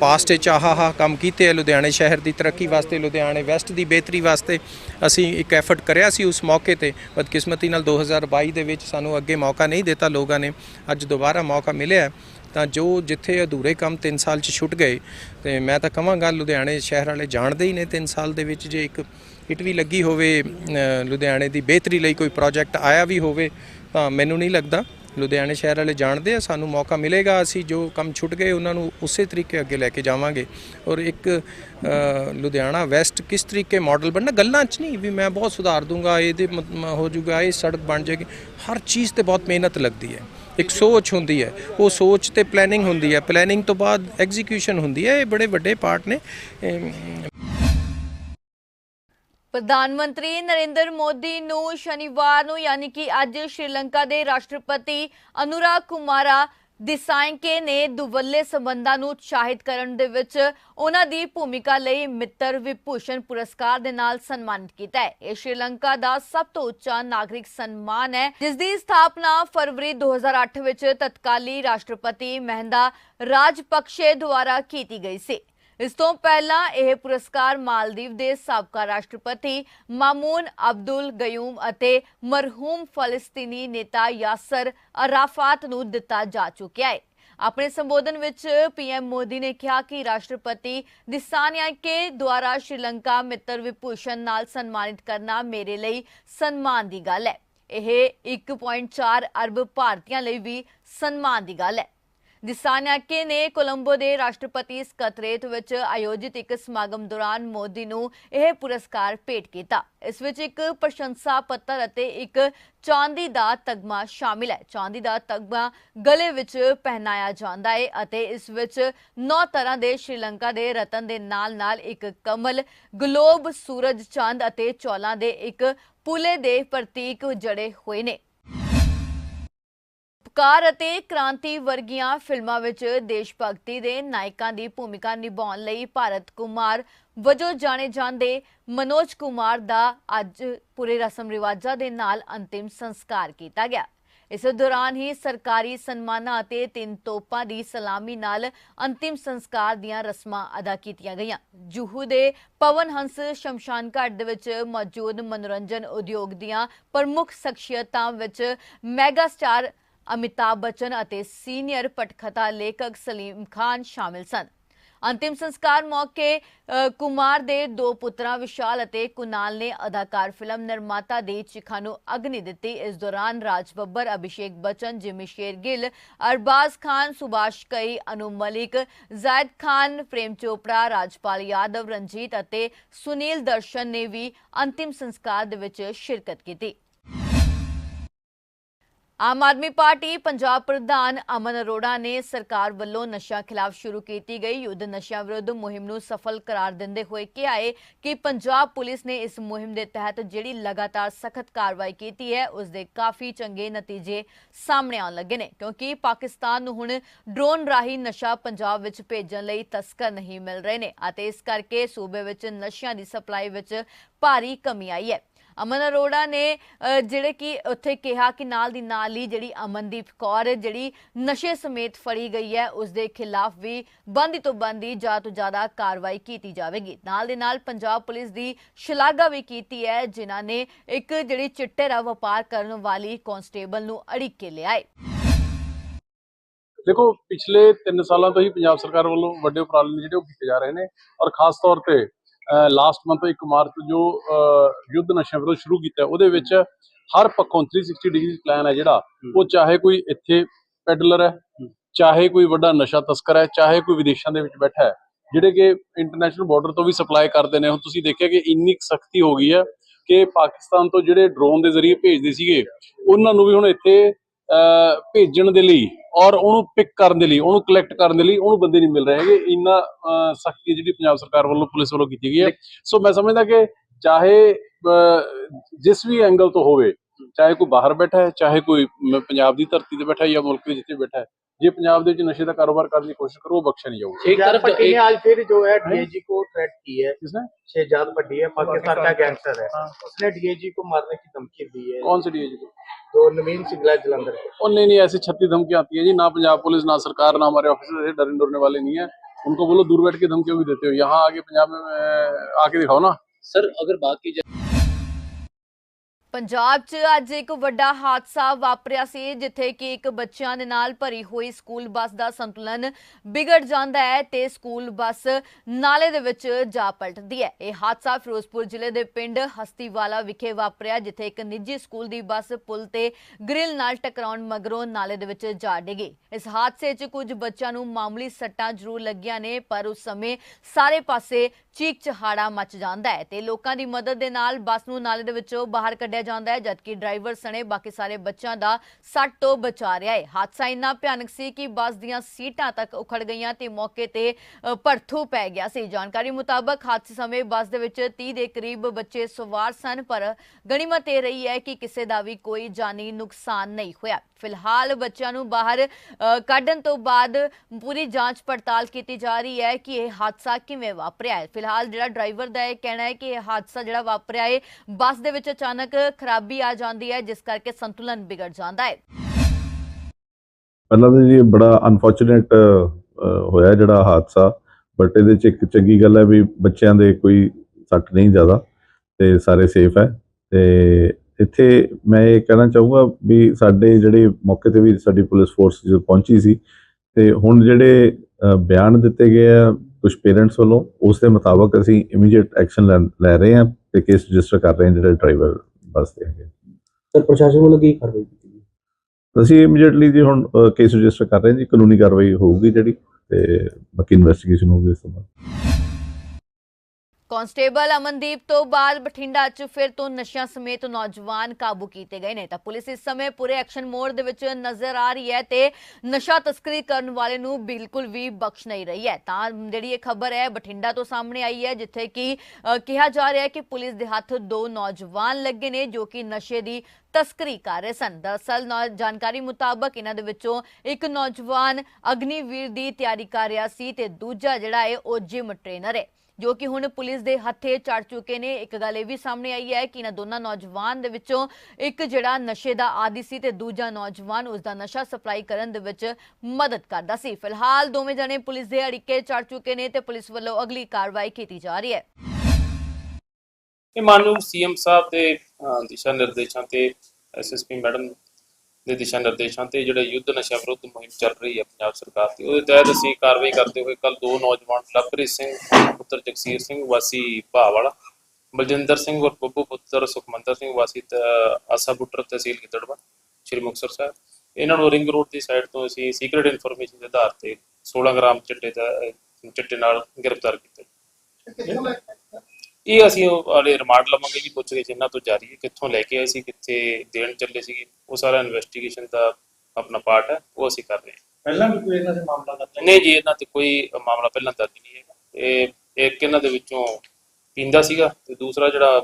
ਪਾਸਟ ਵਿੱਚ ਆਹ ਆਹ ਕੰਮ ਕੀਤੇ ਹੈ ਲੁਧਿਆਣੇ ਸ਼ਹਿਰ ਦੀ ਤਰੱਕੀ ਵਾਸਤੇ, ਲੁਧਿਆਣੇ ਵੈਸਟ ਦੀ ਬਿਹਤਰੀ ਵਾਸਤੇ ਅਸੀਂ ਇੱਕ ਐਫਰਟ ਕਰਿਆ ਸੀ ਉਸ ਮੌਕੇ ਤੇ, ਬਦਕਿਸਮਤੀ ਨਾਲ 2022 ਦੇ ਵਿੱਚ ਸਾਨੂੰ ਅੱਗੇ ਮੌਕਾ ਨਹੀਂ ਦਿੱਤਾ ਲੋਕਾਂ ਨੇ, ਅੱਜ ਦੁਬਾਰਾ ਮੌਕਾ ਮਿਲਿਆ ਤਾਂ ਜੋ ਜਿੱਥੇ ਅਧੂਰੇ ਕੰਮ 3 ਸਾਲ ਚ ਛੁੱਟ ਗਏ, ਤੇ ਮੈਂ ਤਾਂ ਕਹਾਂਗਾ ਲੁਧਿਆਣੇ ਸ਼ਹਿਰ ਵਾਲੇ ਜਾਣਦੇ ਹੀ ਨੇ 3 ਸਾਲ ਦੇ ਵਿੱਚ ਜੇ ਇੱਕ ਇਟ ਵੀ ਲੱਗੀ ਹੋਵੇ ਲੁਧਿਆਣੇ ਦੀ ਬਿਹਤਰੀ ਲਈ ਕੋਈ ਪ੍ਰੋਜੈਕਟ ਆਇਆ ਵੀ ਹੋਵੇ, ਤਾਂ ਮੈਨੂੰ ਨਹੀਂ ਲੱਗਦਾ। ਲੁਧਿਆਣੇ ਸ਼ਹਿਰ ਵਾਲੇ ਜਾਣਦੇ ਆ, ਸਾਨੂੰ ਮੌਕਾ ਮਿਲੇਗਾ, ਅਸੀਂ ਜੋ ਕੰਮ ਛੁੱਟ ਗਏ, ਉਹਨਾਂ ਨੂੰ ਉਸੇ ਤਰੀਕੇ ਅੱਗੇ ਲੈ ਕੇ ਜਾਵਾਂਗੇ। ਔਰ ਇੱਕ ਲੁਧਿਆਣਾ ਵੈਸਟ ਕਿਸ ਤਰੀਕੇ ਮਾਡਲ ਬਣਨਾ, ਗੱਲਾਂ 'ਚ ਨਹੀਂ ਵੀ ਮੈਂ ਬਹੁਤ ਸੁਧਾਰ ਦੂੰਗਾ, ਇਹਦੇ ਮ- ਹੋ ਜਾਊਗਾ ਇਹ ਸੜਕ ਬਣ ਜਾਏਗੀ। ਹਰ ਚੀਜ਼ ਤੇ ਬਹੁਤ ਮਿਹਨਤ ਲੱਗਦੀ ਹੈ। ਇੱਕ ਸੋਚ ਹੁੰਦੀ ਹੈ, ਉਹ ਸੋਚ ਤੇ ਪਲੈਨਿੰਗ ਹੁੰਦੀ ਹੈ। ਪਲੈਨਿੰਗ ਤੋਂ ਬਾਅਦ ਐਗਜ਼ੀਕਿਊਸ਼ਨ ਹੁੰਦੀ ਹੈ, ਇਹ ਬੜੇ ਵੱਡੇ ਪਾਰਟ ਨੇ। ਪ੍ਰਧਾਨ ਮੰਤਰੀ ਨਰਿੰਦਰ ਮੋਦੀ ਨੂੰ ਸ਼ਨੀਵਾਰ ਨੂੰ ਯਾਨੀ ਕਿ ਅੱਜ ਸ਼੍ਰੀਲੰਕਾ ਦੇ ਰਾਸ਼ਟਰਪਤੀ ਅਨੁਰਾਗ ਕੁਮਾਰਾ ਦਿਸਾਂਕੇ ਨੇ ਦੁਵੱਲੇ ਸਬੰਧਾਂ ਨੂੰ ਉਤਸ਼ਾਹਿਤ ਕਰਨ ਦੇ ਵਿੱਚ ਉਹਨਾਂ ਦੀ ਭੂਮਿਕਾ ਲਈ ਮਿੱਤਰ ਵਿਭੂਸ਼ਣ ਪੁਰਸਕਾਰ ਦੇ ਨਾਲ ਸਨਮਾਨਿਤ ਕੀਤਾ ਹੈ। ਇਹ ਸ਼੍ਰੀਲੰਕਾ ਦਾ ਸਭ ਤੋਂ ਉੱਚਾ ਨਾਗਰਿਕ ਸਨਮਾਨ ਹੈ। ਜਿਸ ਦੀ ਸਥਾਪਨਾ ਫਰਵਰੀ 2008 ਵਿੱਚ ਤਤਕਾਲੀ ਰਾਸ਼ਟਰਪਤੀ ਮਹਿੰਦਾ ਰਾਜਪਕਸ਼ੇ ਦੁਆਰਾ ਕੀਤੀ ਗਈ ਸੀ। ਇਸ ਤੋਂ ਪਹਿਲਾਂ ਇਹ ਪੁਰਸਕਾਰ ਮਾਲਦੀਵ ਦੇ ਸਾਬਕਾ ਰਾਸ਼ਟਰਪਤੀ ਮਾਮੂਨ ਅਬਦੁਲ ਗਯੂਮ ਅਤੇ ਮਰਹੂਮ ਫਲਸਤੀਨੀ ਨੇਤਾ ਯਾਸਰ ਅਰਾਫਾਤ ਨੂੰ ਦਿੱਤਾ ਜਾ ਚੁੱਕਿਆ ਹੈ। ਆਪਣੇ ਸੰਬੋਧਨ ਵਿੱਚ ਪੀਐਮ ਮੋਦੀ ਨੇ ਕਿਹਾ ਕਿ ਰਾਸ਼ਟਰਪਤੀ ਦਿਸਾਨਿਆਕੇ ਦੁਆਰਾ ਸ਼੍ਰੀਲੰਕਾ ਮਿੱਤਰ ਵਿਭੂਸ਼ਣ ਨਾਲ ਸਨਮਾਨਿਤ ਕਰਨਾ ਮੇਰੇ ਲਈ ਸਨਮਾਨ ਦੀ ਗੱਲ ਹੈ। ਇਹ 1.4 ਅਰਬ ਭਾਰਤੀਆਂ ਲਈ ਵੀ ਸਨਮਾਨ ਦੀ ਗੱਲ ਹੈ। ਦਿਸਾਨਿਆਕੇ ਨੇ ਕੋਲੰਬੋ ਦੇ ਰਾਸ਼ਟਰਪਤੀ ਸਕੱਤਰੇਤ ਵਿੱਚ ਆਯੋਜਿਤ ਇੱਕ ਸਮਾਗਮ ਦੌਰਾਨ ਮੋਦੀ ਨੂੰ ਇਹ ਪੁਰਸਕਾਰ ਭੇਟ ਕੀਤਾ। ਇਸ ਵਿੱਚ ਇੱਕ ਪ੍ਰਸ਼ੰਸਾ ਪੱਤਰ ਅਤੇ ਇੱਕ ਚਾਂਦੀ ਦਾ ਤਗਮਾ ਸ਼ਾਮਿਲ ਹੈ। ਚਾਂਦੀ ਦਾ ਤਗਮਾ ਗਲੇ ਵਿੱਚ ਪਹਿਨਾਇਆ ਜਾਂਦਾ ਹੈ ਅਤੇ ਇਸ ਵਿੱਚ ਨੌ ਤਰ੍ਹਾਂ ਦੇ ਸ਼੍ਰੀਲੰਕਾ ਦੇ ਰਤਨ ਦੇ ਨਾਲ-ਨਾਲ ਇੱਕ ਕਮਲ, ਗਲੋਬ, ਸੂਰਜ, ਚੰਦ ਅਤੇ ਚੌਲਾਂ ਦੇ ਇੱਕ ਪੁਲੇ ਦੇ ਪ੍ਰਤੀਕ ਜੜੇ ਹੋਏ ਨੇ। ਉਪਕਾਰ ਅਤੇ ਕ੍ਰਾਂਤੀ ਵਰਗੀਆਂ ਫਿਲਮਾਂ ਵਿੱਚ ਦੇਸ਼ ਭਗਤੀ ਦੇ ਨਾਇਕਾਂ ਦੀ ਭੂਮਿਕਾ ਨਿਭਾਉਣ ਲਈ ਭਾਰਤ ਕੁਮਾਰ ਵਜੋਂ ਜਾਣੇ ਜਾਂਦੇ ਮਨੋਜ ਕੁਮਾਰ ਦਾ ਅੱਜ ਪੂਰੇ ਰਸਮ ਰਿਵਾਜਾਂ ਦੇ ਨਾਲ ਅੰਤਿਮ ਸੰਸਕਾਰ ਕੀਤਾ ਗਿਆ। ਇਸ ਦੌਰਾਨ ਹੀ ਸਰਕਾਰੀ ਸਨਮਾਨਾਂ ਅਤੇ ਤਿੰਨ ਤੋਪਾਂ ਦੀ ਸਲਾਮੀ ਨਾਲ ਅੰਤਿਮ ਸੰਸਕਾਰ ਦੀਆਂ ਰਸਮਾਂ ਅਦਾ ਕੀਤੀਆਂ ਗਈਆਂ। ਜੂਹੂ ਦੇ ਪਵਨ ਹੰਸ ਸ਼ਮਸ਼ਾਨ ਘਾਟ ਦੇ ਵਿੱਚ ਮੌਜੂਦ ਮਨੋਰੰਜਨ ਉਦਯੋਗ ਦੀਆਂ ਪ੍ਰਮੁੱਖ ਸ਼ਖਸੀਅਤਾਂ ਵਿੱਚ ਮੈਗਾ ਸਟਾਰ ਅਮਿਤਾਭ ਬੱਚਨ ਅਤੇ ਸੀਨੀਅਰ ਪਟਕਥਾ ਲੇਖਕ ਸਲੀਮ ਖਾਨ ਸ਼ਾਮਿਲ ਸਨ। ਅੰਤਿਮ ਸੰਸਕਾਰ ਮੌਕੇ ਕੁਮਾਰ ਦੇ ਦੋ ਪੁੱਤਰਾਂ ਵਿਸ਼ਾਲ ਅਤੇ ਕੁਨਾਲ ਨੇ ਅਦਾਕਾਰ ਫਿਲਮ ਨਿਰਮਾਤਾ ਦੀ ਚਿਖਾ ਨੂੰ ਅਗਨੀ ਦਿੱਤੀ। ਇਸ ਦੌਰਾਨ ਰਾਜ ਬੱਬਰ, ਅਭਿਸ਼ੇਕ ਬੱਚਨ, ਜਿਮੀ ਸ਼ੇਰਗਿੱਲ ਅਰਬਾਜ਼ ਖਾਨ, ਸੁਭਾਸ਼ ਕਈ, ਅਨੂ ਮਲਿਕ, ਜ਼ਾਇਦ ਖਾਨ, ਪ੍ਰੇਮ ਚੋਪੜਾ, ਰਾਜਪਾਲ ਯਾਦਵ, ਰਣਜੀਤ ਅਤੇ ਸੁਨੀਲ ਦਰਸ਼ਨ ਨੇ ਵੀ ਅੰਤਿਮ ਸੰਸਕਾਰ ਦੇ ਵਿੱਚ ਸ਼ਿਰਕਤ ਕੀਤੀ। ਆਮ ਆਦਮੀ ਪਾਰਟੀ ਪੰਜਾਬ ਪ੍ਰਧਾਨ ਅਮਨ ਅਰੋੜਾ ਨੇ ਸਰਕਾਰ ਵੱਲੋਂ ਨਸ਼ਾ ਖਿਲਾਫ ਸ਼ੁਰੂ ਕੀਤੀ ਗਈ। ਯੁੱਧ ਨਸ਼ਿਆਂ ਵਿਰੁੱਧ ਮੁਹਿੰਮ ਨੂੰ ਸਫਲ ਕਰਾਰ ਦਿੰਦੇ ਹੋਏ ਕਿਹਾ ਹੈ ਕਿ ਪੰਜਾਬ ਪੁਲਿਸ ਨੇ ਇਸ ਮੁਹਿੰਮ ਦੇ ਤਹਿਤ ਜਿਹੜੀ ਲਗਾਤਾਰ ਸਖਤ ਕਾਰਵਾਈ ਕੀਤੀ ਹੈ, ਉਸ ਦੇ ਕਾਫੀ ਚੰਗੇ ਨਤੀਜੇ ਸਾਹਮਣੇ ਆਉਣ ਲੱਗੇ ਨੇ। ਕਿਉਂਕਿ ਪਾਕਿਸਤਾਨ ਨੂੰ ਹੁਣ ਡਰੋਨ ਰਾਹੀਂ ਨਸ਼ਾ ਪੰਜਾਬ ਵਿੱਚ ਭੇਜਣ ਲਈ ਤਸਕਰ ਨਹੀਂ ਮਿਲ ਰਹੇ ਨੇ ਅਤੇ ਇਸ ਕਰਕੇ ਸੂਬੇ ਵਿੱਚ ਨਸ਼ਿਆਂ ਦੀ ਸਪਲਾਈ ਵਿੱਚ ਭਾਰੀ ਕਮੀ ਆਈ ਹੈ। ਅਮਨ ਅਰੋੜਾ ਨੇ ਜਿਹੜੇ ਕਿ ਉੱਥੇ ਕਿਹਾ ਕਿ ਨਾਲ ਦੀ ਨਾਲ ਹੀ ਜਿਹੜੀ ਅਮਨਦੀਪ ਕੌਰ ਜਿਹੜੀ ਨਸ਼ੇ ਸਮੇਤ ਫੜੀ ਗਈ ਹੈ, ਉਸ ਦੇ ਖਿਲਾਫ ਵੀ ਬੰਦੀ ਤੋਂ ਬੰਦੀ ਜ਼ਿਆਦਾ ਤੋਂ ਜ਼ਿਆਦਾ ਕਾਰਵਾਈ ਕੀਤੀ ਜਾਵੇਗੀ। ਨਾਲ ਦੇ ਨਾਲ ਪੰਜਾਬ ਪੁਲਿਸ ਦੀ ਸ਼ਲਾਘਾ ਵੀ ਕੀਤੀ ਹੈ, ਜਿਨ੍ਹਾਂ ਨੇ ਇੱਕ ਜਿਹੜੀ ਚਿੱਟੇ ਦਾ ਵਪਾਰ ਕਰਨ ਵਾਲੀ ਕਾਂਸਟੇਬਲ ਨੂੰ ਅੜਿੱਕ ਕੇ ਲਿਆਏ। ਦੇਖੋ, ਪਿਛਲੇ 3 ਸਾਲਾਂ ਤੋਂ ਹੀ ਪੰਜਾਬ ਸਰਕਾਰ ਵੱਲੋਂ ਵੱਡੇ ਉਪਰਾਲੇ ਜਿਹੜੇ ਉਹ ਕੀਤੇ ਜਾ ਰਹੇ ਨੇ ਔਰ ਖਾਸ ਤੌਰ ਤੇ ਲਾਸਟ ਮੰਥ 1 ਮਾਰਚ ਜੋ ਅਹ, ਯੁੱਧ ਨਸ਼ਿਆਂ ਵਿਰੁੱਧ ਸ਼ੁਰੂ ਕੀਤਾ ਉਹਦੇ ਵਿੱਚ ਹਰ ਪੱਖੋਂ 360 ਡਿਗਰੀ ਪਲਾਨ ਹੈ ਜਿਹੜਾ। ਉਹ ਚਾਹੇ ਕੋਈ ਇੱਥੇ ਪੈਡਲਰ ਹੈ ਚਾਹੇ ਕੋਈ ਵੱਡਾ ਨਸ਼ਾ ਤਸਕਰ ਹੈ ਚਾਹੇ ਕੋਈ ਵਿਦੇਸ਼ਾਂ ਦੇ ਵਿੱਚ ਬੈਠਾ ਹੈ ਜਿਹੜੇ ਕਿ ਇੰਟਰਨੈਸ਼ਨਲ ਬਾਰਡਰ ਤੋਂ ਵੀ ਸਪਲਾਈ ਕਰਦੇ ਨੇ। ਹੁਣ ਤੁਸੀਂ ਦੇਖਿਆ ਕਿ ਇੰਨੀ ਸਖਤੀ ਹੋ ਗਈ ਹੈ ਕਿ ਪਾਕਿਸਤਾਨ ਤੋਂ ਜਿਹੜੇ ਡਰੋਨ ਦੇ ਜ਼ਰੀਏ ਭੇਜਦੇ ਸੀਗੇ ਉਹਨਾਂ ਨੂੰ ਵੀ ਹੁਣ ਇੱਥੇ ਭੇਜਣ ਦੇ ਲਈ ਔਰ ਉਹਨੂੰ ਪਿਕ ਕਰਨ ਦੇ ਲਈ ਉਹਨੂੰ ਕਲੈਕਟ ਕਰਨ ਦੇ ਲਈ ਉਹਨੂੰ ਬੰਦੇ ਨਹੀਂ ਮਿਲ ਰਹੇ ਹੈਗੇ। ਇੰਨਾ ਸਖਤੀ ਜਿਹੜੀ ਪੰਜਾਬ ਸਰਕਾਰ ਵੱਲੋਂ ਪੁਲਿਸ ਵੱਲੋਂ ਕੀਤੀ ਗਈ ਹੈ। ਸੋ ਮੈਂ ਸਮਝਦਾ ਕਿ ਚਾਹੇ ਜਿਸ ਵੀ ਐਂਗਲ ਤੋਂ ਹੋਵੇ ਚਾਹੇ ਕੋਈ ਬਾਹਰ ਬੈਠਾ ਹੈ ਚਾਹੇ ਕੋਈ ਮ- ਪੰਜਾਬ ਦੀ ਧਰਤੀ ਤੇ ਬੈਠਾ ਹੈ ਜਾਂ ਮੁਲਕ ਦੇ ਜਿੱਥੇ ਬੈਠਾ ਹੈ ਜੇ ਪੰਜਾਬ ਦੇ ਵਿੱਚ ਨਸ਼ੇ ਦਾ ਕਾਰੋਬਾਰ ਕਰਨ ਦੀ ਕੋਸ਼ਿਸ਼ ਕਰੋ ਉਹ ਬਖਸ਼ਿਆ ਨਹੀਂ ਜਾਊਗਾ एक तरफ भट्टी ने एक, आज फिर जो है डीएजी को थ्रेट की है किसने शहजाद भट्टी है पाकिस्तान का गैंगस्टर है उसने डीएजी को मारने की धमकी दी है कौन सी डीएजी को तो नवीन सिंगला जलंधर के और नहीं नहीं ऐसी छत्ती धमकियां आती है जी ना पंजाब पुलिस ना सरकार ना हमारे ऑफिसर ऐसे डरने डरने वाले नहीं है उनको बोलो दूर बैठ के धमकियां भी देते हो यहाँ आके पंजाब में अ, आके दिखाओ ना सर अगर बात की जाए ਪੰਜਾਬ 'ਚ ਅੱਜ ਇੱਕ ਵੱਡਾ ਹਾਦਸਾ ਵਾਪਰਿਆ ਸੀ, ਜਿੱਥੇ ਕਿ ਇੱਕ ਬੱਚਿਆਂ ਦੇ ਨਾਲ ਭਰੀ ਹੋਈ ਸਕੂਲ ਬੱਸ ਦਾ ਸੰਤੁਲਨ ਵਿਗੜ ਜਾਂਦਾ ਹੈ ਤੇ ਸਕੂਲ ਬੱਸ ਨਾਲੇ ਦੇ ਵਿੱਚ ਜਾ ਪਲਟਦੀ ਹੈ। ਇਹ ਹਾਦਸਾ ਫਿਰੋਜ਼ਪੁਰ ਜ਼ਿਲ੍ਹੇ ਦੇ ਪਿੰਡ ਹਸਤੀਵਾਲਾ ਵਿਖੇ ਵਾਪਰਿਆ, ਜਿੱਥੇ ਇੱਕ ਨਿੱਜੀ ਸਕੂਲ ਦੀ ਬੱਸ ਪੁਲ ਤੇ ਗ੍ਰਿਲ ਨਾਲ ਟਕਰਾਉਣ ਮਗਰੋਂ ਨਾਲੇ ਦੇ ਵਿੱਚ ਜਾ ਡਿੱਗੀ। ਇਸ ਹਾਦਸੇ 'ਚ ਕੁਝ ਬੱਚਿਆਂ ਨੂੰ ਮਾਮੂਲੀ ਸੱਟਾਂ ਜ਼ਰੂਰ ਲੱਗੀਆਂ ਨੇ, ਪਰ ਉਸ ਸਮੇਂ ਸਾਰੇ ਪਾਸੇ ਚੀਕ ਚਹਾੜਾ ਮਚ ਜਾਂਦਾ ਹੈ ਤੇ ਲੋਕਾਂ ਦੀ ਮਦਦ ਦੇ ਨਾਲ ਬੱਸ ਨੂੰ ਨਾਲੇ ਦੇ ਵਿੱਚੋਂ ਬਾਹਰ ਕੱਢਿਆ ਜਾਂਦਾ ਹੈ ਜਦਕਿ ਡਰਾਈਵਰ ਸਣੇ ਬਾਕੀ ਸਾਰੇ ਬੱਚਿਆਂ ਦਾ ਸੱਟ ਤੋਂ ਬਚਾ ਰਿਹਾ ਹੈ। ਹਾਦਸਾ ਇੰਨਾ ਭਿਆਨਕ ਸੀ ਕਿ ਬੱਸ ਦੀਆਂ ਸੀਟਾਂ ਤੱਕ ਉਖੜ ਗਈਆਂ ਤੇ ਮੌਕੇ ਤੇ ਅ, ਪੈ ਗਿਆ ਸੀ। ਜਾਣਕਾਰੀ ਮੁਤਾਬਕ ਹਾਦਸੇ ਸਮੇਂ ਬੱਸ ਦੇ ਵਿੱਚ 30 ਦੇ ਕਰੀਬ ਬੱਚੇ ਸਵਾਰ ਸਨ ਪਰ ਗਣੀਮਤ ਇਹ ਰਹੀ ਹੈ ਕਿ ਕਿਸੇ ਦਾ ਵੀ ਕੋਈ ਜਾਨੀ ਨੁਕਸਾਨ ਨਹੀਂ ਹੋਇਆ। ਫਿਲਹਾਲ ਬੱਚਿਆਂ ਨੂੰ ਬਾਹਰ ਕੱਢਣ ਤੋਂ ਬਾਅਦ ਪੂਰੀ ਜਾਂਚ ਪੜਤਾਲ ਕੀਤੀ ਜਾ ਰਹੀ ਹੈ ਕਿ ਇਹ ਹਾਦਸਾ ਕਿਵੇਂ ਵਾਪਰਿਆ ਹੈ। ਫਿਲਹਾਲ ਜਿਹੜਾ ਡਰਾਈਵਰ ਦਾ ਇਹ ਕਹਿਣਾ ਹੈ ਕਿ ਇਹ ਹਾਦਸਾ ਜਿਹੜਾ ਵਾਪਰਿਆ ਹੈ, ਬੱਸ ਦੇ ਵਿੱਚ ਅਚਾਨਕ ਖਰਾਬੀ ਆ ਜਾਂਦੀ ਹੈ, ਜਿਸ ਕਰਕੇ ਸੰਤੁਲਨ ਵਿਗੜ ਜਾਂਦਾ ਹੈ। ਪਹਿਲਾਂ ਤਾਂ ਜੀ ਬੜਾ ਅਨਫੋਰਚੂਨੇਟ ਹੋਇਆ ਜਿਹੜਾ ਹਾਦਸਾ ਬਟ ਇਹਦੇ ਚ ਇੱਕ ਚੰਗੀ ਗੱਲ ਹੈ ਵੀ ਬੱਚਿਆਂ ਦੇ ਕੋਈ ਸੱਟ ਨਹੀਂ ਜ਼ਿਆਦਾ, ਤੇ ਸਾਰੇ ਸੇਫ ਹੈ, ਤੇ ਇੱਥੇ ਮੈਂ ਇਹ ਕਹਿਣਾ ਚਾਹੂੰਗਾ ਵੀ ਸਾਡੇ ਜਿਹੜੇ ਮੌਕੇ ਤੇ ਵੀ ਸਾਡੀ ਪੁਲਿਸ ਫੋਰਸ ਜੋ ਪਹੁੰਚੀ ਸੀ ਤੇ ਹੁਣ ਜਿਹੜੇ ਬਿਆਨ ਦਿੱਤੇ ਗਏ ਆ ਕੁਝ ਪੇਰੈਂਟਸ ਵੱਲੋਂ ਉਸ ਦੇ ਮੁਤਾਬਕ ਅਸੀਂ ਇਮੀਡੀਏਟ ਐਕਸ਼ਨ ਲੈ ਰਹੇ ਹਾਂ ਤੇ ਕੇਸ ਰਜਿਸਟਰ ਕਰ ਰਹੇ ਹਾਂ ਜਿਹੜੇ ਡਰਾਈਵਰ ਬੱਸ ਦੇ ਹੈਗੇ। ਸਰ ਪ੍ਰਸ਼ਾਸਨ ਵੱਲੋਂ ਕੀ ਕਾਰਵਾਈ ਕੀਤੀ ਗਈ? ਅਸੀਂ ਇਮੀਡੀਏਟਲੀ ਜੀ ਹੁਣ ਕੇਸ ਰਜਿਸਟਰ ਕਰ ਰਹੇ ਹਾਂ ਜੀ ਕਾਨੂੰਨੀ ਕਾਰਵਾਈ ਹੋਊਗੀ ਜਿਹੜੀ ਤੇ ਬਾਕੀ ਇਨਵੈਸਟੀਗੇਸ਼ਨ ਹੋਊਗੀ ਇਸ ਤੋਂ ਬਾਅਦ। ਕਾਂਸਟੇਬਲ ਅਮਨਦੀਪ ਤੋਂ ਬਾਅਦ ਬਠਿੰਡਾ 'ਚ ਫਿਰ ਤੋਂ ਨਸ਼ਿਆਂ ਸਮੇਤ ਨੌਜਵਾਨ ਕਾਬੂ ਕੀਤੇ ਗਏ ਨੇ। ਤਾਂ ਪੁਲਿਸ ਇਸ ਸਮੇਂ ਪੂਰੇ ਐਕਸ਼ਨ ਮੋਡ ਦੇ ਵਿੱਚ ਨਜ਼ਰ ਆ ਰਹੀ ਹੈ ਤੇ ਨਸ਼ਾ ਤਸਕਰੀ ਕਰਨ ਵਾਲੇ ਨੂੰ ਬਿਲਕੁਲ ਵੀ ਬਖਸ਼ ਨਹੀਂ ਰਹੀ ਹੈ। ਤਾਂ ਜਿਹੜੀ ਇਹ ਖਬਰ ਹੈ, ਬਠਿੰਡਾ ਤੋਂ ਸਾਹਮਣੇ ਆਈ ਹੈ, ਜਿੱਥੇ ਕਿ ਕਿਹਾ ਜਾ ਰਿਹਾ ਹੈ ਕਿ ਪੁਲਿਸ ਦੇ ਹੱਥ ਦੋ ਨੌਜਵਾਨ ਲੱਗੇ ਨੇ ਜੋ ਕਿ ਨਸ਼ੇ ਦੀ ਤਸਕਰੀ ਕਰ ਰਹੇ ਸਨ। ਦਰਅਸਲ ਜਾਣਕਾਰੀ ਮੁਤਾਬਕ ਇਹਨਾਂ ਦੇ ਵਿੱਚੋਂ ਇੱਕ ਨੌਜਵਾਨ ਅਗਨੀਵੀਰ ਦੀ ਤਿਆਰੀ ਕਰ ਰਿਹਾ ਸੀ ਤੇ ਦੂਜਾ ਜਿਹੜਾ ਹੈ, ਉਹ ਜਿਮ ਟ੍ਰੇਨਰ ਹੈ। ਜੋ ਕਿ ਹੁਣ ਪੁਲਿਸ ਦੇ ਹੱਥੇ ਚੜ ਚੁੱਕੇ ਨੇ। ਇੱਕ ਗੱਲ ਇਹ ਵੀ ਸਾਹਮਣੇ ਆਈ ਹੈ ਕਿ ਇਹਨਾਂ ਦੋਨਾਂ ਨੌਜਵਾਨ ਦੇ ਵਿੱਚੋਂ ਇੱਕ ਜਿਹੜਾ ਨਸ਼ੇ ਦਾ ਆਦੀ ਸੀ ਤੇ ਦੂਜਾ ਨੌਜਵਾਨ ਉਸ ਦਾ ਨਸ਼ਾ ਸਪਲਾਈ ਕਰਨ ਦੇ ਵਿੱਚ ਮਦਦ ਕਰਦਾ ਸੀ। ਫਿਲਹਾਲ ਦੋਵੇਂ ਜਣੇ ਪੁਲਿਸ ਦੇ ਅੜਿੱਕੇ ਚੜ ਚੁੱਕੇ ਨੇ ਤੇ ਪੁਲਿਸ ਵੱਲੋਂ ਅਗਲੀ ਕਾਰਵਾਈ ਕੀਤੀ ਜਾ ਰਹੀ ਹੈ। ਇਹ ਮਾਨਯੋਗ ਸੀਐਮ ਸਾਹਿਬ ਦੇ ਦਿਸ਼ਾ ਨਿਰਦੇਸ਼ਾਂ ਤੇ ਐਸਐਸਪੀ ਮੈਡਮ ਦੇ ਦਿਸ਼ਾ ਨਿਰਦੇਸ਼ਾਂ ਤੇ ਜਿਹੜੇ ਯੁੱਧ ਨਸ਼ਾ ਵਿਰੁੱਧ ਮੁਹਿੰਮ ਚੱਲ ਰਹੀ ਹੈ ਪੰਜਾਬ ਸਰਕਾਰ ਦੀ, ਉਹਦੇ ਤਹਿਤ ਅਸੀਂ ਕਾਰਵਾਈ ਕਰਦੇ ਹੋਏ ਕੱਲ ਦੋ ਨੌਜਵਾਨ ਲਵਪ੍ਰੀਤ ਸਿੰਘ, ਪੁੱਤਰ ਜਗਸੀਰ ਸਿੰਘ, ਵਾਸੀ ਭਾਵਾਲਾ, ਬਲਜਿੰਦਰ ਸਿੰਘ ਔਰ ਬੱਬੂ ਪੁੱਤਰ ਸੁਖਮੰਦਰ ਸਿੰਘ, ਵਾਸੀ ਤ- ਆਸਾ ਬੁੱਟਰ ਤਹਿਸੀਲ ਗਿੱਦੜਵਾ, ਸ਼੍ਰੀ ਮੁਕਤਸਰ ਸਾਹਿਬ। ਇਹਨਾਂ ਨੂੰ ਰਿੰਗ ਰੋਡ ਦੀ ਸਾਈਡ ਤੋਂ ਅਸੀਂ ਸੀਕ੍ਰੀਟ ਇਨਫੋਰਮੇਸ਼ਨ ਦੇ ਆਧਾਰ ਤੇ 16 ਗ੍ਰਾਮ ਚਿੱਟੇ ਦਾ, ਚਿੱਟੇ ਨਾਲ ਗ੍ਰਿਫਤਾਰ ਕੀਤਾ। ਇਹ ਅਸੀਂ ਵਾਲੇ ਰਿਮਾਂਡ ਲਵਾਂਗੇ ਜੀ ਪੁੱਛਗਿੱਛ ਇਹਨਾਂ ਤੋਂ ਜਾਰੀ ਹੈ ਕਿੱਥੋਂ ਲੈ ਕੇ ਆਏ ਸੀ ਕਿੱਥੇ ਦੇਣ ਚੱਲੇ ਸੀ ਉਹ ਸਾਰਾ ਇਨਵੈਸਟੀਗੇਸ਼ਨ ਦਾ ਆਪਣਾ ਪਾਰਟ ਹੈ ਉਹ ਅਸੀਂ ਕਰ ਰਹੇ ਹਾਂ। ਪਹਿਲਾਂ ਵੀ ਕੋਈ ਇਹਨਾਂ ਦੇ ਮਾਮਲਾ ਦਰਜ ਨਹੀਂ ਜੀ ਇਹਨਾਂ ਤੇ ਕੋਈ ਮਾਮਲਾ ਪਹਿਲਾਂ ਦਰਜ ਨਹੀਂ ਹੈਗਾ। ਇਹ ਇੱਕ ਇਹਨਾਂ ਦੇ ਵਿੱਚੋਂ ਪੀਂਦਾ ਸੀਗਾ ਤੇ ਦੂਸਰਾ ਜਿਹੜਾ